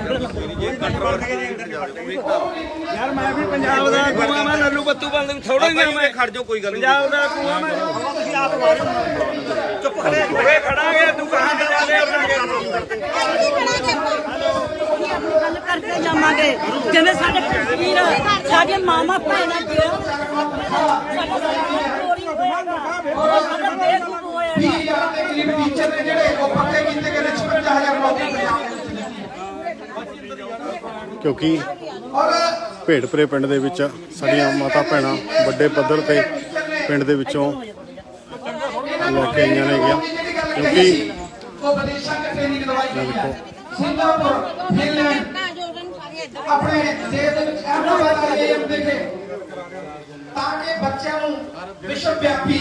ਯਾਰ ਮੈਂ ਵੀ ਪੰਜਾਬ ਦਾ ਕੂਆ ਮੈਂ ਲੱਲੂ ਬੱਤੂ ਬੰਦ ਥੋੜਾ ਹੀ ਮੈਂ ਖੜ ਜਾ ਕੋਈ ਗੱਲ ਨਹੀਂ। ਪੰਜਾਬ ਦਾ ਕੂਆ ਮੈਂ ਤੁਸੀਂ ਆਪ ਚੁੱਪ ਖੜੇ ਹੋਏ ਖੜਾਂਗੇ ਤੂੰ ਕਹਾਂ ਤੇ ਚੱਲੇ ਆਪਣਾ ਗੱਲ ਕਰਦੇ ਜਾਵਾਂਗੇ। ਜਿਵੇਂ ਸਾਡੇ ਵੀਰ ਸਾਡੇ ਮਾਮਾ ਭੈਣਾਂ ਜੀ। ਟੀਚਰ ਨੇ ਜਿਹੜੇ ਉਹ ਪੱਕੇ ਕੀਤੇ ਗਏ ਨੇ 56000 ਨੌਕਰੀ ਕਿਉਂਕਿ ਭੇੜਪਰੇ ਪਿੰਡ ਦੇ ਵਿੱਚ ਸਾਡੀਆਂ ਮਾਤਾ ਭੈਣਾਂ ਵੱਡੇ ਪੱਧਰ ਤੇ ਪਿੰਡ ਦੇ ਵਿੱਚੋਂ ਲੈ ਕੇ ਆਈਆਂ ਨੇ ਗਿਆ ਕਿਉਂਕਿ ਉਹ ਵਿਦੇਸ਼ਾਂ ਚ ਟ੍ਰੇਨਿੰਗ ਦਵਾਈ ਗਈ ਹੈ ਸਿੰਗਾਪੁਰ ਫਿਨਲੈਂਡ ਆਪਣੇ ਦੇਸ਼ ਦੇ ਵਿੱਚ ਅਹਿਮਦਾਬਾਦ ਆਈਆਈਐਮ ਦੇ ਕੇ ਤਾਂ ਕਿ ਬੱਚਿਆਂ ਨੂੰ ਵਿਸ਼ਵ ਵਿਆਪੀ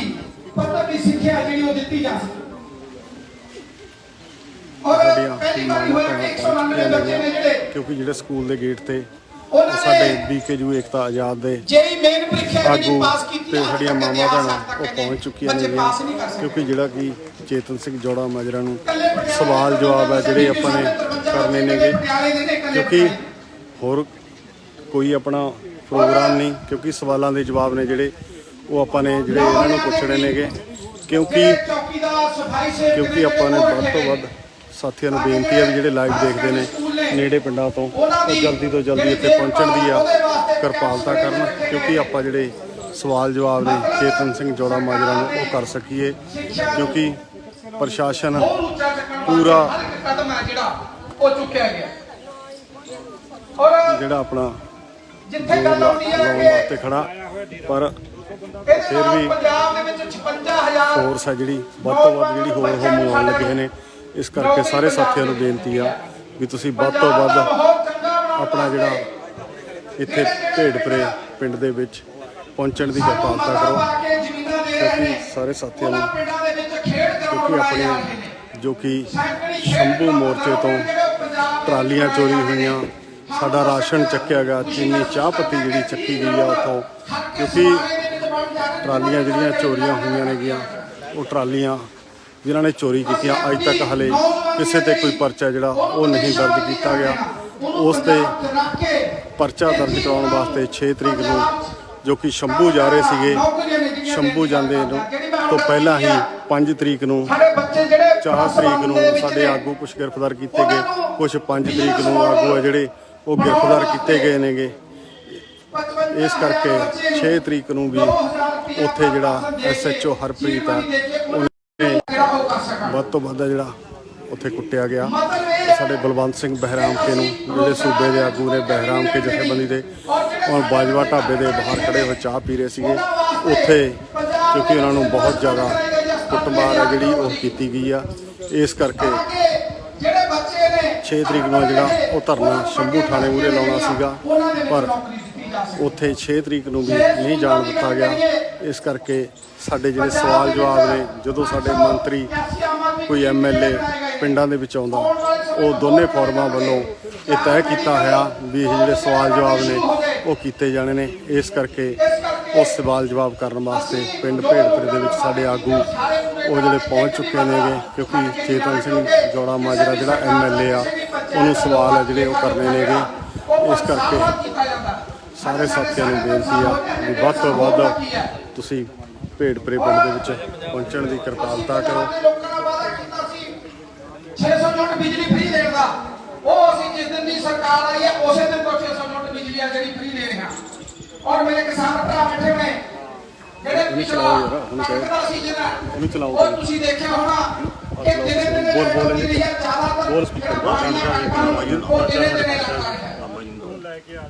ਪੱਧਰ ਦੀ ਸਿੱਖਿਆ ਜਿਹੜੀ ਉਹ ਦਿੱਤੀ ਜਾ ਸਕੇ। ਔਰ ਸਾਡੀਆਂ ਪਹਿਲੀ ਵਾਰੀ ਮਾਵਾਂ ਹੋਇਆ ਕਿ ਭੈਣਾਂ 199 ਬੱਚੇ ਨੇ ਜਿਹੜੇ ਕਿਉਂਕਿ ਜਿਹੜੇ ਸਕੂਲ ਦੇ ਗੇਟ ਤੇ ਸਾਡੇ ਬੀਕੇਯੂ ਏਕਤਾ ਆਜ਼ਾਦ ਦੇ ਜਿਹੜੀ ਮੇਨ ਪ੍ਰੀਖਿਆ ਆਗੂ ਪਾਸ ਕੀਤੀ ਤੇ ਸਾਡੀਆਂ ਅੱਜ ਭੈਣਾਂ ਉਹ ਪਹੁੰਚ ਚੁੱਕੀਆਂ ਨੇ ਕਿਉਂਕਿ ਜਿਹੜਾ ਕਿ ਚੇਤਨ ਸਿੰਘ ਜੋੜਾ ਮਾਜਰਾ ਨੂੰ ਸਵਾਲ ਜਵਾਬ ਹੈ ਜਿਹੜੇ ਆਪਾਂ ਨੇ ਕਰਨੇ ਨੇਗੇ। ਕਿਉਂਕਿ ਹੋਰ ਕੋਈ ਆਪਣਾ ਪ੍ਰੋਗਰਾਮ ਨਹੀਂ ਕਿਉਂਕਿ ਸਵਾਲਾਂ ਦੇ ਜਵਾਬ ਨੇ ਜਿਹੜੇ ਉਹ ਆਪਾਂ ਨੇ ਜਿਹੜੇ ਇਹਨਾਂ ਨੂੰ ਪੁੱਛਣੇ ਨੇਗੇ। ਕਿਉਂਕਿ ਕਿਉਂਕਿ ਆਪਾਂ ਨੇ ਵੱਧ ਤੋਂ ਵੱਧ ਸਾਥੀਆਂ ਨੂੰ ਬੇਨਤੀ ਹੈ ਵੀ ਜਿਹੜੇ ਲਾਈਵ ਦੇਖਦੇ ਨੇ ਨੇੜੇ ਪਿੰਡਾਂ ਤੋਂ ਉਹ ਜਲਦੀ ਤੋਂ ਜਲਦੀ ਇੱਥੇ ਪਹੁੰਚਣ ਦੀ ਆ ਕਿਰਪਾਲਤਾ ਕਰਨ ਕਿਉਂਕਿ ਆਪਾਂ ਜਿਹੜੇ ਸਵਾਲ ਜਵਾਬ ਨੇ ਚੇਤਨ ਸਿੰਘ ਜੋੜਾ ਮਾਜਰਾ ਨੂੰ ਉਹ ਕਰ ਸਕੀਏ ਕਿਉਂਕਿ ਪ੍ਰਸ਼ਾਸਨ ਪੂਰਾ ਕਦਮ ਹੈ ਜਿਹੜਾ ਉਹ ਚੁੱਕਿਆ ਗਿਆ। ਔਰ ਜਿਹੜਾ ਆਪਣਾ ਜਿੱਥੇ ਗੱਲ ਆਉਂਦੀ ਹੈ ਲਾਉਣ ਕਿ ਵਾਸਤੇ ਖੜਾ ਪਰ ਫਿਰ ਵੀ ਪੰਜਾਬ ਦੇ ਵਿੱਚ 56000 ਫੋਰਸ ਹੈ ਜਿਹੜੀ ਵੱਧ ਤੋਂ ਵੱਧ ਜਿਹੜੀ ਹੋਰ ਉਹ ਮੰਗਵਾਉਣ ਲੱਗੇ ਨੇ ਇਸ ਕਰਕੇ ਸਾਰੇ ਸਾਥੀਆਂ ਨੂੰ ਬੇਨਤੀ ਆ ਵੀ ਤੁਸੀਂ ਵੱਧ ਤੋਂ ਵੱਧ ਆਪਣਾ ਜਿਹੜਾ ਇੱਥੇ ਭੇੜਪਰੇ ਪਿੰਡ ਦੇ ਵਿੱਚ ਪਹੁੰਚਣ ਦੀ ਕਿਰਪਾਲਤਾ ਕਰੋ। ਕਿਉਂਕਿ ਸਾਰੇ ਸਾਥੀਆਂ ਨੂੰ ਕਿਉਂਕਿ ਆਪਣੇ ਜੋ ਕਿ ਸ਼ੰਭੂ ਮੋਰਚੇ ਤੋਂ ਟਰਾਲੀਆਂ ਚੋਰੀ ਹੋਈਆਂ, ਸਾਡਾ ਰਾਸ਼ਨ ਚੱਕਿਆ ਗਿਆ, ਚੀਨੀ ਚਾਹ ਪੱਤੀ ਜਿਹੜੀ ਚੱਕੀ ਗਈ ਆ ਉੱਥੋਂ, ਕਿਉਂਕਿ ਟਰਾਲੀਆਂ ਜਿਹੜੀਆਂ ਚੋਰੀਆਂ ਹੋਈਆਂ ਨੇਗੀਆਂ, ਉਹ ਟਰਾਲੀਆਂ ਜਿਨ੍ਹਾਂ ਨੇ ਚੋਰੀ ਕੀਤੀਆਂ ਅੱਜ ਤੱਕ ਹਲੇ ਕਿਸੇ ਤੇ ਕੋਈ ਪਰਚਾ ਜਿਹੜਾ ਉਹ ਨਹੀਂ ਦਰਜ ਕੀਤਾ ਗਿਆ। ਉਸ ਤੇ ਪਰਚਾ ਦਰਜ ਕਰਾਉਣ ਵਾਸਤੇ 6 ਤਰੀਕ ਨੂੰ ਜੋ ਕਿ ਸ਼ੰਭੂ ਜਾ ਰਹੇ ਸੀਗੇ ਸ਼ੰਭੂ ਜਾਂਦੇ ਨੂੰ ਤੋਂ ਪਹਿਲਾਂ ਹੀ 5 ਤਰੀਕ ਨੂੰ ਸਾਡੇ ਬੱਚੇ ਜਿਹੜੇ 4 ਤਰੀਕ ਨੂੰ ਸਾਡੇ ਆਗੂ ਕੁਝ ਗ੍ਰਿਫਤਾਰ ਕੀਤੇ ਗਏ। ਕੁਝ 5 ਤਰੀਕ ਨੂੰ ਆਗੂ ਆ ਜਿਹੜੇ ਉਹ ਗ੍ਰਿਫਤਾਰ ਕੀਤੇ ਗਏ ਨੇਗੇ। ਇਸ ਕਰਕੇ 6 ਤਰੀਕ ਨੂੰ ਵੀ ਉੱਥੇ ਜਿਹੜਾ ਐਸਐਚਓ ਹਰਪ੍ਰੀਤ ਆ ਵੱਧ ਤੋਂ ਵੱਧ ਜਿਹੜਾ ਉੱਥੇ ਕੁੱਟਿਆ ਗਿਆ। ਸਾਡੇ ਬਲਵੰਤ ਸਿੰਘ ਬਹਿਰਾਮਕੇ ਨੂੰ, ਜਿਹੜੇ ਸੂਬੇ ਦੇ ਆਗੂ ਨੇ ਬਹਿਰਾਮਕੇ ਜਥੇਬੰਦੀ ਦੇ, ਔਰ ਬਾਜਵਾ ਢਾਬੇ ਦੇ ਬਾਹਰ ਖੜੇ ਹੋਏ ਚਾਹ ਪੀ ਰਹੇ ਸੀਗੇ। ਉੱਥੇ ਕਿਉਂਕਿ ਉਹਨਾਂ ਨੂੰ ਬਹੁਤ ਜ਼ਿਆਦਾ ਕੁੱਟਮਾਰ ਹੈ ਜਿਹੜੀ ਉਹ ਕੀਤੀ ਗਈ ਆ। ਇਸ ਕਰਕੇ ਜਿਹੜੇ ਬੱਚੇ ਨੇ 6 ਤਰੀਕ ਨੂੰ ਜਿਹੜਾ ਉਹ ਧਰਨਾ ਸ਼ੰਭੂ ਥਾਣੇ ਮੂਹਰੇ ਲਾਉਣਾ ਸੀਗਾ। ਪਰ ਉੱਥੇ 6 ਤਰੀਕ ਨੂੰ ਵੀ ਨਹੀਂ ਜਾਣ ਦਿੱਤਾ ਗਿਆ। ਇਸ ਕਰਕੇ ਸਾਡੇ ਜਿਹੜੇ ਸਵਾਲ ਜਵਾਬ ਨੇ, ਜਦੋਂ ਸਾਡੇ ਮੰਤਰੀ ਕੋਈ ਐਮਐਲਏ ਪਿੰਡਾਂ ਦੇ ਵਿੱਚ ਆਉਂਦਾ, ਉਹ ਦੋਨੇ ਫੋਰਮਾਂ ਵੱਲੋਂ ਇਹ ਤੈਅ ਕੀਤਾ ਹੋਇਆ ਵੀ ਇਹ ਜਿਹੜੇ ਸਵਾਲ ਜਵਾਬ ਨੇ, ਉਹ ਕੀਤੇ ਜਾਣੇ ਨੇ। ਇਸ ਕਰਕੇ ਉਹ ਸਵਾਲ ਜਵਾਬ ਕਰਨ ਵਾਸਤੇ ਪਿੰਡ ਭੇੜਪੁਰ ਦੇ ਵਿੱਚ ਸਾਡੇ ਆਗੂ ਉਹ ਜਿਹੜੇ ਪਹੁੰਚ ਚੁੱਕੇ ਨੇਗੇ, ਕਿਉਂਕਿ ਚੇਤਨ ਸਿੰਘ ਜੋੜਾ ਮਾਜਰਾ ਜਿਹੜਾ ਐਮਐਲਏ ਆ, ਉਹਨੂੰ ਸਵਾਲ ਆ ਜਿਹੜੇ ਉਹ ਕਰਨੇ ਨੇਗੇ। ਇਸ ਕਰਕੇ ਸਾਰੇ ਸਾਥੀਆਂ ਨੂੰ ਬੇਨਤੀ ਆ ਵੀ ਵੱਧ ਤੋਂ ਵੱਧ ਤੁਸੀਂ ਭੇੜਪੁਰੇ ਪਿੰਡ ਦੇ ਵਿੱਚ ਪਹੁੰਚਣ ਦੀ ਕਿਰਪਾਲਤਾ ਕਰੋ ਲੋਕਾਂ ਦਾ ਵਾਅਦਾ ਕੀਤਾ ਸੀ 600 ਯੂਨਿਟ ਬਿਜਲੀ ਫ੍ਰੀ ਦੇਣ ਦਾ। ਉਹ ਅਸੀਂ ਜਿਸ ਦਿਨ ਦੀ ਸਰਕਾਰ ਆਈ ਹੈ ਉਸੇ ਦਿਨ ਤੋਂ 600 ਯੂਨਿਟ ਬਿਜਲੀ ਆ ਜਿਹੜੀ ਫ੍ਰੀ ਦੇ ਰਹੇ ਹਾਂ ਔਰ ਮੇਰੇ ਕਿਸਾਨ ਭਰਾ ਬੈਠੇ ਹੋਏ ਜਿਹੜੇ ਪਿਛਲਾ ਟੱਕਦਾ ਸੀ ਜਿਹੜਾ ਇਹਨੂੰ ਚਲਾਓ ਉਹ ਤੁਸੀਂ ਦੇਖਿਆ ਹੋਣਾ ਕਿ ਦਿਨੇ ਦਿਨੇ ਬੋਲ ਬੋਲ ਹੈ ਜ਼ਿਆਦਾਤਰ ਬੋਲ ਪਾਣੀ ਦਾ ਕੰਮ ਉਹ ਦਿਨੇ ਦਿਨੇ ਲੱਗਦਾ ਹੈ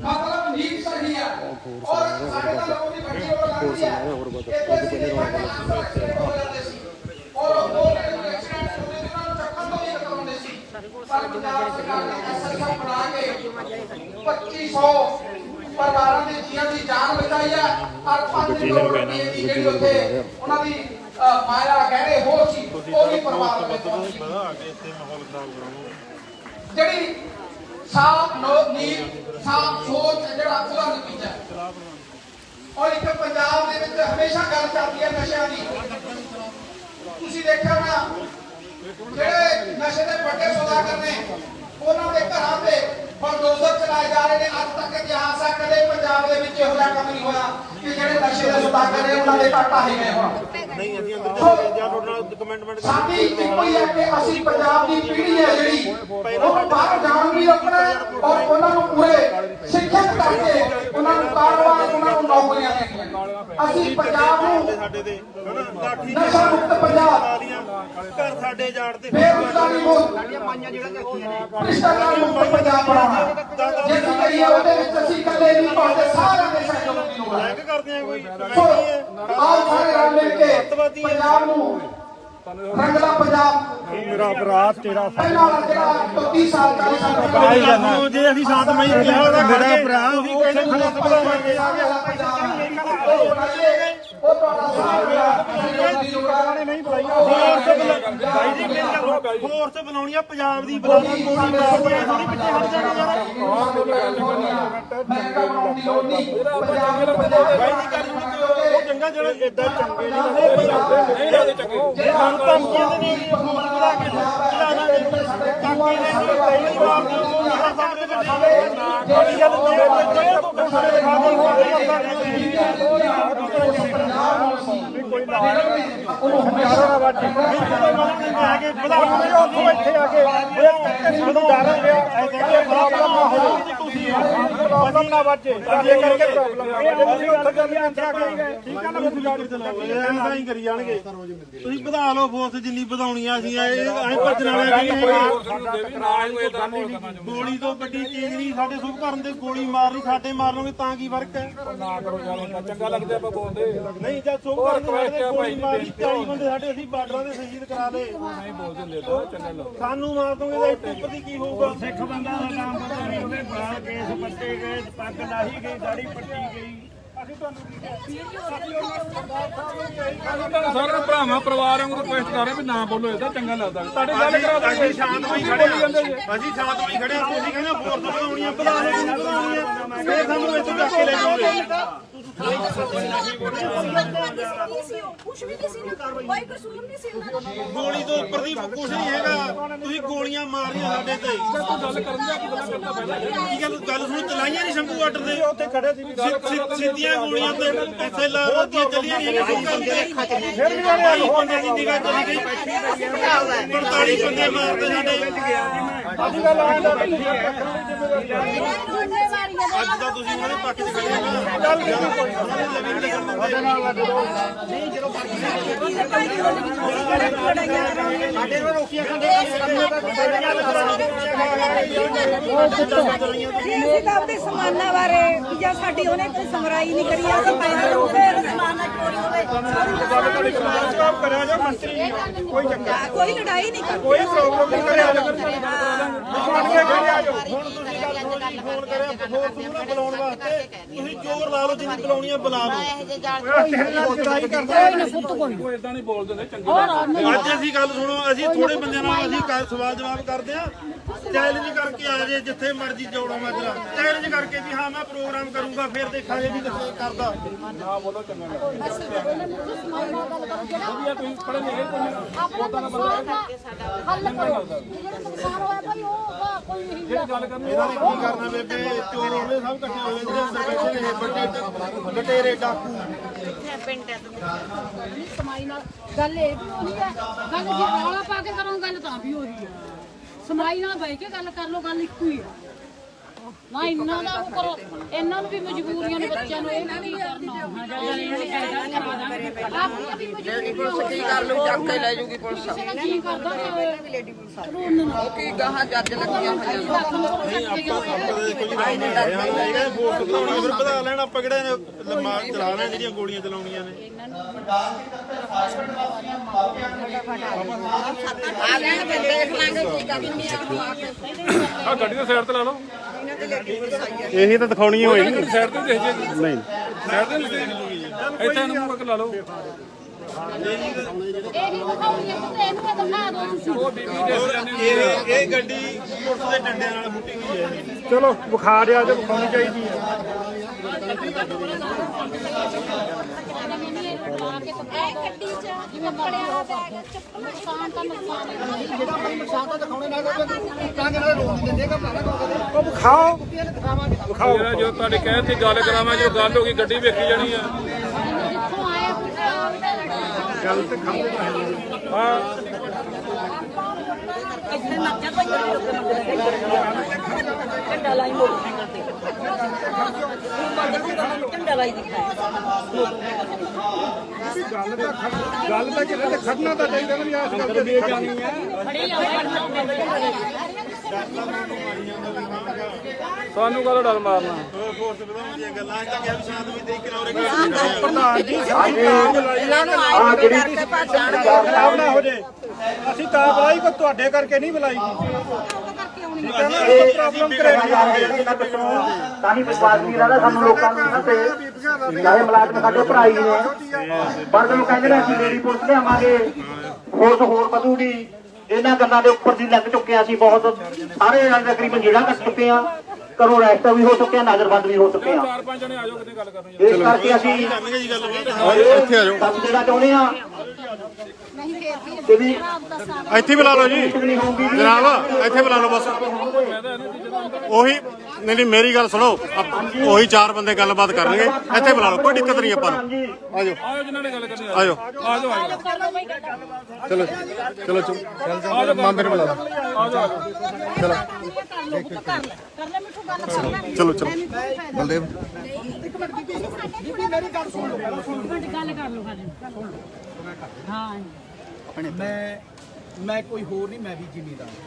ਮਤਲਬ ਨੀਤ ਸਹੀ ਹੈ। ਔਰ ਸਾਡੇ ਨਾਲ ਲੋਕਾਂ ਦੀ ਵੱਡੀ ਹੋਰ ਬਤਾ ਉਹ ਪਹਿਲੇ ਔਰ ਉਹ ਐਕਸੀਡੈਂਟ ਹੁੰਦੇ ਨੇ ਉਹਨਾਂ ਨੂੰ ਚੱਕਣ ਤੋਂ ਵੀ ਕਰਾਉਂਦੇ ਸੀ ਪਰ ਪੰਜਾਬ ਸਰਕਾਰ ਨੇ ਐਸਐਸਐਫ ਬਣਾ ਕੇ 2500 ਪਰਿਵਾਰਾਂ ਦੇ ਜੀਆਂ ਦੀ ਜਾਨ ਬਚਾਈ ਹੈ ਔਰ 5 ਕਰੋੜ ਰੁਪਏ ਦੀ ਜਿਹੜੀ ਉੱਥੇ ਉਹਨਾਂ ਦੀ ਮਾਇਆ ਗਹਿਣੇ ਹੋ ਸੀ ਉਹ ਵੀ ਪਰਿਵਾਰ ਦੇ ਪਹੁੰਚੀ ਜਿਹੜੀ ਸਾਫ਼ ਨੋ ਨੀਤ ਸਾਫ਼ ਸੋਚ ਜਿਹੜਾ ਉਹਦਾ ਨਤੀਜਾ ਔਰ ਇੱਕ ਪੰਜਾਬ ਦੇ ਵਿੱਚ ਹਮੇਸ਼ਾ ਗੱਲ ਚੱਲਦੀ ਹੈ ਨਸ਼ਿਆਂ ਦੀ ਤੁਸੀਂ ਦੇਖਿਆ ਨਾ ਜਿਹੜੇ ਨਸ਼ੇ ਦੇ ਵੱਡੇ ਸੌਦਾਗਰ ਨੇ ਉਹਨਾਂ ਦੇ ਘਰਾਂ ਤੇ ਬਲਡੋਜ਼ਰ ਚਲਾਏ ਜਾ ਰਹੇ ਨੇ। ਅੱਜ ਤੱਕ ਇਤਿਹਾਸ ਆ ਕਦੇ ਪੰਜਾਬ ਦੇ ਵਿੱਚ ਇਹੋ ਜਿਹਾ ਕੰਮ ਨਹੀਂ ਹੋਇਆ ਕਿ ਜਿਹੜੇ ਨਸ਼ੇ ਦੇ ਸੁਦਾਗਰ ਨੇ ਉਹਨਾਂ ਦੇ ਘਰ ਢਾਹੇ ਗਏ ਹੋਣ। ਨਹੀਂ ਅਸੀਂ ਅੰਦਰ ਜਾ ਕੇ ਜਾਂ ਤੁਹਾਡੇ ਨਾਲ ਕਮੈਂਟਮੈਂਟ ਸਾਡੀ ਇੱਕੋ ਹੀ। ਹੈ ਕਿ ਅਸੀਂ ਪੰਜਾਬ ਦੀ ਪੀੜ੍ਹੀ ਹੈ ਜਿਹੜੀ ਉਹ ਬਾਹਰ ਜਾਣ ਵੀ ਰੱਖਣਾ ਹੈ ਔਰ ਉਹਨਾਂ ਨੂੰ ਪੂਰੇ ਸਿੱਖਿਅਤ ਕਰਕੇ ਉਹਨਾਂ ਨੂੰ ਕਾਰੋਬਾਰ ਉਹਨਾਂ ਨੂੰ ਨੌਕਰੀਆਂ ਦੇਣੀਆਂ ਅਸੀਂ ਪੰਜਾਬ ਨੂੰ ਸਾਡੇ ਤੇ ਨਸ਼ਾ ਮੁਕਤ ਪੰਜਾਬ। ਘਰ ਸਾਡੇ ਜਾੜ ਤੇ ਬੇਰੁਜ਼ਗਾਰੀ ਮੁਕਤ ਭ੍ਰਿਸ਼ਟਾਚਾਰ ਮੁਕਤ ਪੰਜਾਬ ਬਣਾਉਣਾ। ਜੇ ਕਰੀਏ ਉਹਦੇ ਵਿੱਚ ਅਸੀਂ ਇਕੱਲੇ ਨਹੀਂ ਪਾਉਂਦੇ ਸਾਰਿਆਂ ਦੇ ਸਹਿਯੋਗ ਦੀ ਲੋੜ ਹੈ। ਲੈਕ ਕਰਦੇ ਆ ਕੋਈ ਆਓ ਸਾਰੇ ਰਲ ਮਿਲ ਕੇ ਪੰਜਾਬ ਨੂੰ ਰੰਗਲਾ ਪੰਜਾਬ ਮੇਰਾ ਅਪਰਾਧ ਤੇਰਾ ਪਹਿਲਾਂ ਵਾਲਾ ਜਿਹੜਾ ਤੋਂ 30 ਸਾਲ 40 ਸਾਲ ਪਹਿਲਾਂ ਜੇ ਅਸੀਂ ਕਿਹਾ ਉਹਦਾ ਮੇਰਾ ਕਹਿੰਦੇ ਉਹ ਤੁਹਾਡਾ ਸਾਥ ਦੀ ਲੋੜ ਹੈ ਨਹੀਂ ਬੁਲਾਈ ਭਾਈ ਜੀ ਮੇਰੀ ਗੱਲ ਫੋਰਸ ਬਣਾਉਣੀ ਆ ਪੰਜਾਬ ਦੀ ਬਲਾਣਾ ਕੋਈ ਮਾਰਦੀ ਆ ਥੋੜੀ ਪਿੱਛੇ ਹਟ ਜਾਣਾ ਯਾਰ ਮੈਂ ਤਾਂ ਬਣਾਉਣ ਦੀ ਲੋੜ ਨਹੀਂ ਪੰਜਾਬ ਪੰਜਾਬ ਚੰਗਾ ਜਿਹੜਾ ਇਦਾਂ ਚੰਗੇ ਨਹੀਂ ਜਿਹੜੇ ਸਾਨੂੰ ਧਮਕੀਆਂ ਦੇ ਨੇ ਫੋਨ ਬਣਾ ਕੇ ਨੇ ਵਾਰ ਜਿਹੜੀ ਨਾ ਉਹਨੂੰ ਹਜ਼ਾਰਾਂ ਨਾ ਵਾਜੇ ਆ ਪ੍ਰੋਬਲਮ ਨਾ ਵਾਜੇ ਸਾਡੇ ਕਰਕੇ ਪ੍ਰੋਬਲਮ ਇਹ ਅਸੀਂ ਉੱਥੇ ਜਾਂਦੇ ਇੱਥੇ ਆ ਠੀਕ ਆ ਨਾ ਤੁਸੀਂ ਗਾੜੀ ਚਲਾਓ ਐਂ ਹੀ ਕਰੀ ਜਾਣਗੇ ਤੁਸੀਂ ਵਧਾ ਲਓ ਫੋਰਸ ਜਿੰਨੀ ਵਧਾਉਣੀ ਆ ਅਸੀਂ ਐਂ ਭੱਜਣ ਵਾਲੇ ਨਹੀਂ ਹੈਗੇ ਗੋਲੀ ਤੋਂ ਵੱਡੀ ਚੀਜ਼ ਨਹੀਂ ਸਾਡੇ ਸੁਭ ਕਰਨ ਦੇ ਗੋਲੀ ਮਾਰਨੀ ਸਾਡੇ ਮਾਰਨੋਗੇ ਤਾਂ ਕੀ ਫ਼ਰਕ ਹੈ? ਨਾ ਕਰੋ ਯਾਰ ਚੰਗਾ ਲੱਗਦਾ ਆਪਾਂ ਬੋਲਦੇ। ਨਹੀਂ ਜਦ ਸੁਭ ਕਰਨ ਦੇ ਗੋਲੀ ਮਾਰੀ 40 ਬੰਦੇ ਸਾਡੇ ਅਸੀਂ ਬਾਰਡਰਾਂ ਦੇ ਸ਼ਹੀਦ ਕਰਾ ਲਏ। ਨਹੀਂ ਬੋਲ ਦਿੰਦੇ ਚੰਗਾ ਸਾਨੂੰ ਮਾਰ ਦੋਗੇ ਤਾਂ ਇੱਥੇ ਉੱਪਰ ਦੀ ਕੀ ਹੋਊਗਾ? ਸਿੱਖ ਬੰਦਾ ਦਾ ਨਾਮ ਪਤਾ ਨਹੀਂ ਉਹਦੇ ਬਾਲ ਕੇਸ ਪੱਟੇ ਗਏ ਪੱਗ ਲਾਹੀ ਗਈ ਦਾੜੀ ਪੱਟੀ ਗਈ। ਅਸੀਂ ਤੁਹਾਨੂੰ ਕੀ ਸਾਰਾ ਭਰਾਵਾਂ ਪਰਿਵਾਰ ਵਾਂਗੂ ਰਿਕੁਐਸਟ ਕਰ ਰਹੇ ਵੀ ਨਾ ਬੋਲੋ ਇਹਦਾ ਚੰਗਾ ਲੱਗਦਾ। ਤੁਹਾਡੇ ਗੱਲ ਕਰਾ ਦਾਂਗੇ ਅਸੀਂ ਸ਼ਾਂਤਮਈ ਖੜੇ ਆ ਅਸੀਂ ਸ਼ਾਂਤਮਈ ਖੜੇ ਆ ਤੁਸੀਂ ਕਹਿੰਦੇ ਫੋਰਸ ਬਣਾਉਣੀ ਆ ਲਓ ਨਹੀਂ ਵਧਾਉਣੀ ਆ ਫੇਰ ਸਾਨੂੰ ਇੱਥੇ ਚੱਕ ਕੇ ਲੈ ਜਾਓਗੇ ਉਹਨਾਂ ਦਾ ਗੋਲੀ ਤੋਂ ਉੱਪਰ ਦੀ ਕੁਝ ਨਹੀਂ ਹੈਗਾ। ਤੁਸੀਂ ਗੋਲੀਆਂ ਮਾਰੀਆਂ ਸਾਡੇ ਤੇ। ਦਾ ਕੀ ਗੱਲਾਂ ਗੱਲ ਸੁਣ ਚਲਾਈਆਂ ਨਹੀਂ ਸ਼ੰਭੂ ਬਾਰਡਰ ਦੇ ਉੱਥੇ ਖੜੇ ਸੀ ਸਿੱਧੀਆਂ ਗੋਲੀਆਂ ਤੇ ਇੱਥੇ ਲਾ ਦੀਆਂ ਚੱਲੀਆਂ ਨਹੀਂ ਹੈਗੀਆਂ ਫਿਰ ਵੀ ਵਾਲੇ ਬੰਦੇ ਦੀ ਨਿਗਾਹ ਚਲੀ ਗਈ। 45 ਬੰਦੇ ਮਾਰਦੇ ਸਾਡੇ। ਅੱਜ ਤਾਂ ਤੁਸੀਂ ਉਹਦੇ ਪੱਖ 'ਚ ਖੜੇ ਹੋ। ਨਾ ਇਹ ਤਾਂ ਆਪਦੇ ਸਮਾਨਾਂ ਬਾਰੇ ਵੀ ਜਾਂ ਸਾਡੀ ਉਹਨੇ ਕੋਈ ਸਮਰਾਈ ਨਹੀਂ। ਕਰੀ ਆ ਤਾਂ ਪੈਸੇ ਰੁਪਏ ਸਮਾਨਾਂ ਚੋਰੀ ਹੋਵੇ ਜਵਾਬ ਕਰਿਆ ਜਾ ਮੰਤਰੀ ਕੋਈ ਚੱਕਰ ਕੋਈ ਲੜਾਈ ਨਹੀਂ। ਕਰਦੀ ਕੋਈ ਪ੍ਰੋਬਲਮ ਨਹੀਂ। ਕਰਿਆ ਜਾ ਹੁਣ ਤੁਸੀਂ ਫੋਨ ਕਰਿਆ ਫੋਨ ਨੂੰ ਨਾ ਬੁਲਾਉਣ ਵਾਸਤੇ। ਤੁਸੀਂ ਜ਼ੋਰ ਲਾ ਲਓ ਜਿੰਨੀ ਬੁਲਾਉਣੀ ਆ ਬੁਲਾ ਲਓ। ਲੜਾਈ ਕਰਦਾ ਉਹ ਇਦਾਂ ਨਹੀਂ ਬੋਲਦੇ ਨੇ ਚੰਗੇ ਅੱਜ ਅਸੀਂ ਗੱਲ ਸੁਣੋ ਅਸੀਂ ਥੋੜੇ ਬੰਦਿਆਂ ਨਾਲ ਅਸੀਂ ਕਰ- ਸਵਾਲ ਜਵਾਬ ਕਰਦੇ ਆ। ਚੈਲੰਜ ਕਰਕੇ ਆ ਜੇ ਜਿੱਥੇ ਮਰਜ਼ੀ ਜੋੜੋ ਮਾਜਰਾ ਚੈਲੰਜ ਕਰਕੇ ਵੀ ਹਾਂ ਮੈਂ ਪ੍ਰੋਗਰਾਮ ਕਰੂੰਗਾ ਫਿਰ ਦੇਖਾਂਗੇ ਵੀ ਕਿੱਥੇ ਕਰਦਾ। ਨੇ ਕੀ ਕਰਨਾ ਬੇਬੇ? ਚੋਰ ਉਹਨੇ ਸਭ ਇਕੱਠੇ ਹੋਏ ਜਿਹੜੇ ਅੰਦਰ ਬੈਠੇ ਨੇ ਵੱਡੇ ਲਟੇਰੇ ਡਾਕੂ। ਸਮਾਈ ਨਾਲ ਗੱਲ ਇਹ ਵੀ ਉਹੀ ਹੈ ਗੱਲ ਜੇ ਰੌਲਾ ਪਾ ਕੇ ਕਰੋ ਗੱਲ ਤਾਂ ਵੀ ਉਹੀ ਹੈ ਸਮਾਈ ਨਾਲ ਬਹਿ ਕੇ ਗੱਲ ਕਰ ਲੋ ਗੱਲ ਇੱਕੋ ਹੀ ਹੈ ਨਾ ਇੰਨਾ ਦਾ ਉਹ ਕਰੋ, ਇਹਨਾਂ ਨੂੰ ਵੀ ਮਜਬੂਰੀਆਂ ਨੇ ਬੱਚਿਆਂ ਨੂੰ ਇਹ ਵੀ ਕਰਨਾ ਆਪਣੀ ਵੀ ਮਜਬੂਰੀ ਪੁਲਿਸ ਕੀ ਕਰ ਲੂ ਚੱਕ ਕੇ ਲੈ ਜੂਗੀ ਪੁਲਿਸ ਕਿਸੇ ਦਾ ਕੀ ਕਰਦਾ ਕਾਨੂੰਨ ਨਾਲ ਕੀ ਗਾਹਾਂ ਜੱਜ ਲੱਗੀਆਂ ਹੋਈਆਂ ਵੋਟ ਬਣਾਉਣੀ ਫਿਰ ਵਧਾ ਲੈਣ ਆਪਾਂ ਕਿਹੜੇ ਲੰਮਾ ਚਲਾ ਲੈਣ ਜਿਹੜੀਆਂ ਗੋਲੀਆਂ ਚਲਾਉਣੀਆਂ ਨੇ ਆ ਲੈਣ ਫਿਰ ਦੇਖ ਲਾਂਗੇ ਕੀ ਕਰਨੀ। ਆ ਆ ਗੱਡੀ ਦੇ ਸਾਈਡ ਤੇ ਲਾ ਲਓ। ਇਹੀ ਤਾਂ ਦਿਖਾਉਣੀ ਹੋਏਗੀ ਸਾਈਡ ਤੇ ਦੇਖ ਜੇ ਨਹੀਂ। ਸਾਈਡ ਤੇ ਨਹੀਂ ਇੱਥੇ ਇਹਨੂੰ ਮੂੰਹ ਕਰਕੇ ਲਾ ਲਓ। ਇਹੀ ਦਿਖਾਉਣੀ ਹੈ ਤੇ ਇਹਨੂੰ ਇਹ ਦਿਖਾ ਇਹ ਇਹ ਗੱਡੀ ਪੁਲਿਸ ਦੇ ਡੰਡਿਆਂ ਨਾਲ ਫੁੱਟੀ ਗਈ ਹੈ। ਚਲੋ ਬੁਖਾਰ ਆ ਜੋ ਵਿਖਾਉਣੀ ਚਾਹੀਦੀ ਹੈ। ਤੇ ਦਾ ਤਾਂ ਜਿਹੜਾ ਤਾਂ ਤਾਂ ਜਿਹੜਾ ਉਹ ਵਿਖਾਓ। ਵਿਖਾਓ ਜੋ ਤੁਹਾਡੇ ਕਹਿ ਤੇ ਗੱਲ ਕਰਾਵਾਂ ਜੋ ਗੱਲ ਹੋ ਗਈ ਗੱਡੀ ਵੇਖੀ ਜਾਣੀ ਆ। ਜਿੱਥੋਂ ਆਏ ਹਾਂ। ਇੱਥੇ ਨੱਚਾ ਕੋਈ ਲੋਕ ਝੰਡਾ ਲਾਈ ਮੋਟਰਸਾਈਕਲ ਤੇ ਝੰਡਾ ਲਾਈ ਦਿਖਾਇਆ ਗੱਲ ਤਾਂ ਕਿਤੇ ਤੇ ਖੜਨਾ ਤਾਂ ਚਾਹੀਦਾ ਨਾ ਵੀ ਆਸ ਗੱਲ ਤੇ ਵੇਚ ਜਾਣੀ ਸਾਨੂੰ ਕਾਹਦਾ ਡਰ ਮਾਰਨਾ? ਨਾ ਨੂੰ ਜਿਹੜੀ ਨਾ ਹੋ ਜੇ। ਅਸੀਂ ਤਾਂ ਬੁਲਾਈ ਕੋ ਤੁਹਾਡੇ ਕਰਕੇ ਨਹੀਂ ਬੁਲਾਈ। ਠੀਕ ਹੈ ਨਾ? ਪ੍ਰੋਬਲਮ ਕਰੇਗੀ ਤਾਂ ਹੀ ਵਿਸ਼ਵਾਸ ਨਹੀਂ ਰਹਿੰਦਾ ਸਾਨੂੰ ਲੋਕਾਂ ਨੂੰ ਇਹਨਾਂ ਤੇ। ਚਾਹੇ ਮੁਲਾਜ਼ਮ ਸਾਡੇ ਭਰਾ ਹੀ ਨੇ। ਪਰ ਜਦੋਂ ਕਹਿੰਦੇ ਨੇ ਅਸੀਂ ਲੇਡੀ ਪੁਲਿਸ ਲਿਆਵਾਂਗੇ ਫੋਰਸ ਹੋਰ ਵਧੂਗੀ। ਇਹਨਾਂ ਗੱਲਾਂ ਦੇ ਉੱਪਰ ਦੀ ਲੱਗ ਚੁੱਕੇ ਹਾਂ ਅਸੀਂ ਬਹੁਤ। ਸਾਰੇ ਦੇ ਤਕਰੀਬਨ ਜਿਹੜਾ ਕੱਟ ਚੁੱਕੇ ਆ। ਕਰੋ ਰੈਸਟ ਵੀ ਹੋ ਚੁੱਕੇ ਆ ਨਜ਼ਰਬੰਦ ਵੀ ਹੋ ਚੁੱਕੇ ਆ। ਚਾਰ ਪੰਜ ਜਣੇ ਆ ਜਾਓ ਕਿਤੇ ਗੱਲ ਕਰਨ ਇਸ ਕਰਕੇ ਅਸੀਂ ਇੱਥੇ ਆ ਦੇਣਾ ਚਾਹੁੰਦੇ ਆ ਕਿ ਵੀ ਇੱਥੇ ਬੁਲਾ ਲਓ ਜੀ। ਜਨਾਬ ਇੱਥੇ ਬੁਲਾ ਲਓ ਬਸ। ਉਹੀ ਨਹੀਂ ਨਹੀਂ ਮੇਰੀ ਗੱਲ ਸੁਣੋ। ਆਪ- ਉਹੀ ਚਾਰ ਬੰਦੇ ਗੱਲਬਾਤ ਕਰਨਗੇ। ਇੱਥੇ ਬੁਲਾ ਲਓ ਕੋਈ ਦਿੱਕਤ ਨਹੀਂ ਆਪਾਂ ਨੂੰ। ਆਜੋ। ਆਓ ਜਿਨ੍ਹਾਂ ਨੇ ਗੱਲ ਕਰਨੀ ਆਜੋ। ਆ ਚਲੋ ਚਲੋ ਚਲੋ। ਮਾਮੇ ਨੂੰ ਬੁਲਾ ਲਓ। ਆ ਜਾਓ ਕਰ ਲੋ ਕਰ ਲੈ ਕਰ ਲੈ ਮਿੱਠੂ ਗੱਲ ਕਰ ਲੈ ਚਲੋ ਚਲੋ ਬਲਦੇਵ ਗੱਲ ਕਰ ਲੋ ਹਾਂ। ਮੈਂ ਮੈਂ ਕੋਈ ਹੋਰ ਨਹੀਂ ਮੈਂ ਵੀ ਜ਼ਿਮੀਦਾਰ।